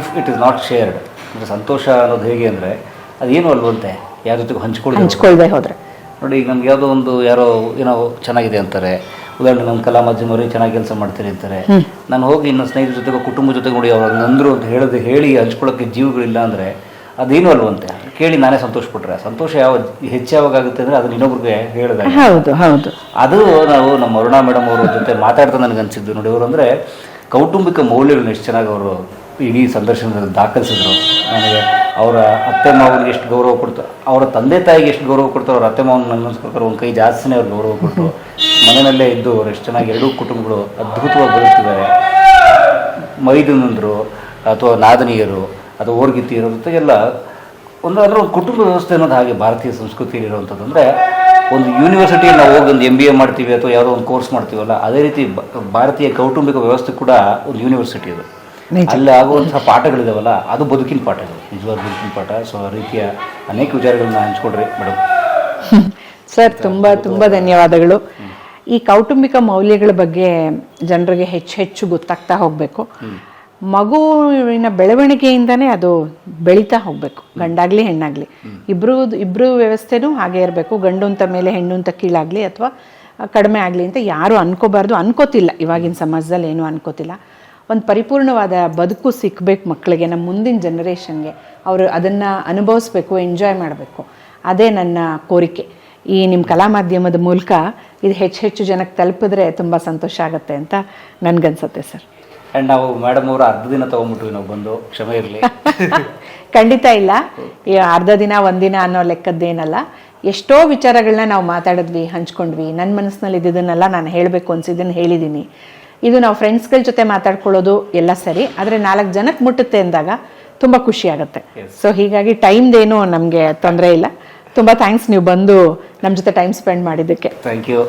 if it is not shared ಅಂದರೆ ಸಂತೋಷ ಅನ್ನೋದು ಹೇಗೆ ಅಂದರೆ ಅದೇನು ಅಲ್ವಂತೆ? ಯಾರ ಜೊತೆಗೂ ಹಂಚ್ಕೊಳ್ಳಿ ಹಂಚ್ಕೊಳ್ದೆ ಹೋದರೆ. ನೋಡಿ ಈಗ ನಮ್ಗೆ ಯಾವುದೋ ಒಂದು ಯಾರೋ ಏನೋ ಚೆನ್ನಾಗಿದೆ ಅಂತಾರೆ. ಉದಾಹರಣೆ ನಮ್ಮ ಕಲಾ ಮಾಧ್ಯಮವ್ರಿಗೆ ಚೆನ್ನಾಗಿ ಕೆಲಸ ಮಾಡ್ತೀರಿ ಅಂತಾರೆ. ನಾನು ಹೋಗಿ ನನ್ನ ಸ್ನೇಹಿತರ ಜೊತೆಗೆ ಕುಟುಂಬ ಜೊತೆ ನೋಡಿ ಅವ್ರು ನಂದರು ಅಂತ ಹೇಳಿದ್ರೆ ಹೇಳಿ ಹಂಚ್ಕೊಳ್ಳೋಕ್ಕೆ ಜೀವಗಳಿಲ್ಲ ಅಂದರೆ ಅದೇನು ಅಲ್ವಂತೆ? ಕೇಳಿ ನಾನೇ ಸಂತೋಷ ಪಟ್ರೆ ಸಂತೋಷ ಯಾವ ಹೆಚ್ಚು ಯಾವಾಗ ಆಗುತ್ತೆ ಅಂದರೆ ಅದನ್ನ ಇನ್ನೊಬ್ರಿಗೆ ಹೇಳಿದಾಗ. ಹೌದು ಹೌದು. ಅದು ನಾವು ನಮ್ಮ ಅರುಣಾ ಮೇಡಮ್ ಅವ್ರ ಜೊತೆ ಮಾತಾಡ್ತಾ ನನಗೆ ಅನ್ಸಿದ್ದು. ನೋಡಿ ಅವರು ಅಂದರೆ ಕೌಟುಂಬಿಕ ಮೌಲ್ಯಗಳನ್ನ ಎಷ್ಟು ಚೆನ್ನಾಗಿ ಅವರು ಇಡೀ ಸಂದರ್ಶನದಲ್ಲಿ ದಾಖಲಿಸಿದ್ರು. ನನಗೆ ಅವರ ಅತ್ತೆ ಮಾವನಿಗೆ ಎಷ್ಟು ಗೌರವ ಕೊಡ್ತಾರೆ ಅವರ ತಂದೆ ತಾಯಿಗೆ ಎಷ್ಟು ಗೌರವ ಕೊಡ್ತಾರೆ ಅವ್ರ ಅತ್ತೆ ಮಾವನ ನನ್ನ ಪ್ರಕಾರ ಒಂದು ಕೈ ಜಾಸ್ತಿನೇ ಅವ್ರು ಗೌರವ ಕೊಟ್ಟು ಮನೆಯಲ್ಲೇ ಇದ್ದು ಅವ್ರು ಎಷ್ಟು ಚೆನ್ನಾಗಿ ಎರಡೂ ಕುಟುಂಬಗಳು ಅದ್ಭುತವಾಗಿ ಬದುಕ್ತಿದ್ದಾರೆ ಮೈದುನಂದರು ಅಥವಾ ನಾದನಿಯರು ಅಥವಾ ಓರ್ಗಿತ್ತಿಯರು ಜೊತೆಗೆಲ್ಲ ಒಂದು ಅದರ ಒಂದು ಕುಟುಂಬ ವ್ಯವಸ್ಥೆ ಅನ್ನೋದು ಹಾಗೆ ಭಾರತೀಯ ಸಂಸ್ಕೃತಿಯಲ್ಲಿ ಇರುವಂಥದ್ದು. ಅಂದರೆ ಒಂದು ಯೂನಿವರ್ಸಿಟಿಯಲ್ಲಿ ನಾವು ಹೋಗಿ ಒಂದು ಎಂ ಬಿ ಎ ಮಾಡ್ತೀವಿ ಅಥವಾ ಯಾವುದೋ ಒಂದು ಕೋರ್ಸ್ ಮಾಡ್ತೀವಲ್ಲ, ಅದೇ ರೀತಿ ಭಾರತೀಯ ಕೌಟುಂಬಿಕ ವ್ಯವಸ್ಥೆ ಕೂಡ ಒಂದು ಯೂನಿವರ್ಸಿಟಿ ಅದು ಅಲ್ಲಿ ಆಗುವಂತಹ ಪಾಠಗಳಿದಾವಲ್ಲ ಅದು ಬದುಕಿನ ಪಾಠಗಳು ನಿಜವಾದ ಬದುಕಿನ ಪಾಠ. ಸೊ ಆ ರೀತಿಯ ಅನೇಕ ವಿಚಾರಗಳನ್ನ ಹಂಚ್ಕೊಡ್ರಿ ಮೇಡಮ್ ಸರ್ ತುಂಬ ತುಂಬ ಧನ್ಯವಾದಗಳು. ಈ ಕೌಟುಂಬಿಕ ಮೌಲ್ಯಗಳ ಬಗ್ಗೆ ಜನರಿಗೆ ಹೆಚ್ಚು ಹೆಚ್ಚು ಗೊತ್ತಾಗ್ತಾ ಹೋಗಬೇಕು. ಮಗುವಿನ ಬೆಳವಣಿಗೆಯಿಂದನೇ ಅದು ಬೆಳೀತಾ ಹೋಗಬೇಕು. ಗಂಡಾಗ್ಲಿ ಹೆಣ್ಣಾಗ್ಲಿ. ಇಬ್ರು ಇಬ್ರು ವ್ಯವಸ್ಥೆನೂ ಹಾಗೆ ಇರಬೇಕು. ಗಂಡು ಅಂತ ಮೇಲೆ ಹೆಣ್ಣು ಅಂತ ಕೀಳಾಗ್ಲಿ ಅಥವಾ ಕಡಿಮೆ ಆಗಲಿ ಅಂತ ಯಾರು ಅನ್ಕೋಬಾರ್ದು ಅನ್ಕೋತಿಲ್ಲ. ಇವಾಗಿನ ಸಮಾಜದಲ್ಲಿ ಏನೂ ಅನ್ಕೋತಿಲ್ಲ. ಒಂದು ಪರಿಪೂರ್ಣವಾದ ಬದುಕು ಸಿಕ್ಕಬೇಕು ಮಕ್ಕಳಿಗೆ ನಮ್ಮ ಮುಂದಿನ ಜನ್ರೇಷನ್ಗೆ ಅವರು ಅದನ್ನು ಅನುಭವಿಸ್ಬೇಕು ಎಂಜಾಯ್ ಮಾಡಬೇಕು. ಅದೇ ನನ್ನ ಕೋರಿಕೆ. ಈ ನಿಮ್ಮ ಕಲಾ ಮಾಧ್ಯಮದ ಮೂಲಕ ಇದು ಹೆಚ್ಚು ಹೆಚ್ಚು ಜನಕ್ಕೆ ತಲುಪಿದ್ರೆ ತುಂಬ ಸಂತೋಷ ಆಗುತ್ತೆ ಅಂತ ನನಗನ್ಸುತ್ತೆ ಸರ್. ಆ್ಯಂಡ್ ನಾವು ಮೇಡಮ್ ಅವರು ಅರ್ಧ ದಿನ ತೊಗೊಂಬಿಟ್ವಿ ನಾವು ಬಂದು. ಕ್ಷಮೆ ಇರಲಿ. ಖಂಡಿತ ಇಲ್ಲ. ಈ ಅರ್ಧ ದಿನ ಒಂದಿನ ಅನ್ನೋ ಲೆಕ್ಕದ್ದೇನಲ್ಲ ಎಷ್ಟೋ ವಿಚಾರಗಳನ್ನ ನಾವು ಮಾತಾಡಿದ್ವಿ ಹಂಚ್ಕೊಂಡ್ವಿ. ನನ್ನ ಮನಸ್ಸಿನಲ್ಲಿ ಇದ್ದಿದ್ದನ್ನೆಲ್ಲ ನಾನು ಹೇಳಬೇಕು ಅನ್ಸಿದ್ದನ್ನು ಹೇಳಿದ್ದೀನಿ ಇದು ನಾವು ಫ್ರೆಂಡ್ಸ್ಗಳ ಜೊತೆ ಮಾತಾಡ್ಕೊಳ್ಳೋದು ಎಲ್ಲ ಸರಿ ಆದರೆ ನಾಲ್ಕು ಜನಕ್ಕೆ ಮುಟ್ಟುತ್ತೆ ಅಂದಾಗ ತುಂಬ ಖುಷಿ ಆಗುತ್ತೆ. ಸೊ ಹೀಗಾಗಿ ಟೈಮ್ದೇನು ನಮಗೆ ತೊಂದರೆ ಇಲ್ಲ. ತುಂಬ ಥ್ಯಾಂಕ್ಸ್ ನೀವು ಬಂದು ನಮ್ಮ ಜೊತೆ ಟೈಮ್ ಸ್ಪೆಂಡ್ ಮಾಡಿದ್ದಕ್ಕೆ. ಥ್ಯಾಂಕ್ ಯು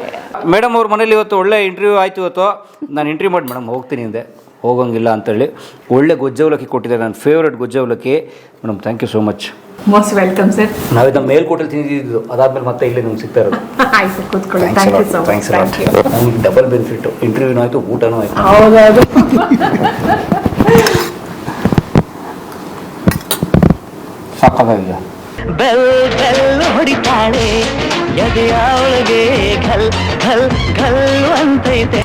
ಮೇಡಮ್ ಅವ್ರ ಮನೇಲಿ ಇವತ್ತು ಒಳ್ಳೆ ಇಂಟರ್ವ್ಯೂ ಆಯಿತು ಇವತ್ತು. ನಾನು ಇಂಟರ್ವ್ಯೂ ಮಾಡಿ ಮೇಡಮ್ ಹೋಗ್ತೀನಿ ಹಿಂದೆ ಹೋಗೋಂಗಿಲ್ಲ ಅಂತೇಳಿ. ಒಳ್ಳೆ ಗೊಜ್ಜೆ ಕೊಟ್ಟಿದ್ದೆ ಕೊಟ್ಟಿದ್ದಾರೆ. ನನ್ನ ಫೇವ್ರೇಟ್ ಗೊಜ್ಜೆ ಅವಲಕ್ಕಿ. Madam thank you so much most welcome sir ನಾವಿದ್ದ ಮೇಲ್ಕೋಟೆಲ್ ತಿಂದಿದ್ದು. ಅದಾದ್ಮೇಲೆ ಮತ್ತೆ ಇಲ್ಲಿ ನಿಮ್ಗೆ ಸಿಗ್ತಾ ಇರೋದು. ಆಯ್ತು ಕೂತ್ಕೊಳ್ಳಿ. Thank you so much thanks thank you ನಮ್ಗೆ ಡಬಲ್ ಬೆನಿಫಿಟ್ ಇಂಟರ್ವ್ಯೂನೂ ಆಯ್ತು ಊಟನೂ ಆಯ್ತು. ಹೌದೌದು. ಸಾಕಾಗಿದೆ ಬೆಲ್ ಬೆಲ್ ಹೊಡಿತಾಳೆ. ಎದೆಯ ಒಳಗೆ ಘಲ್ ಘಲ್ ಘಲ್ ಅಂತೈತೆ.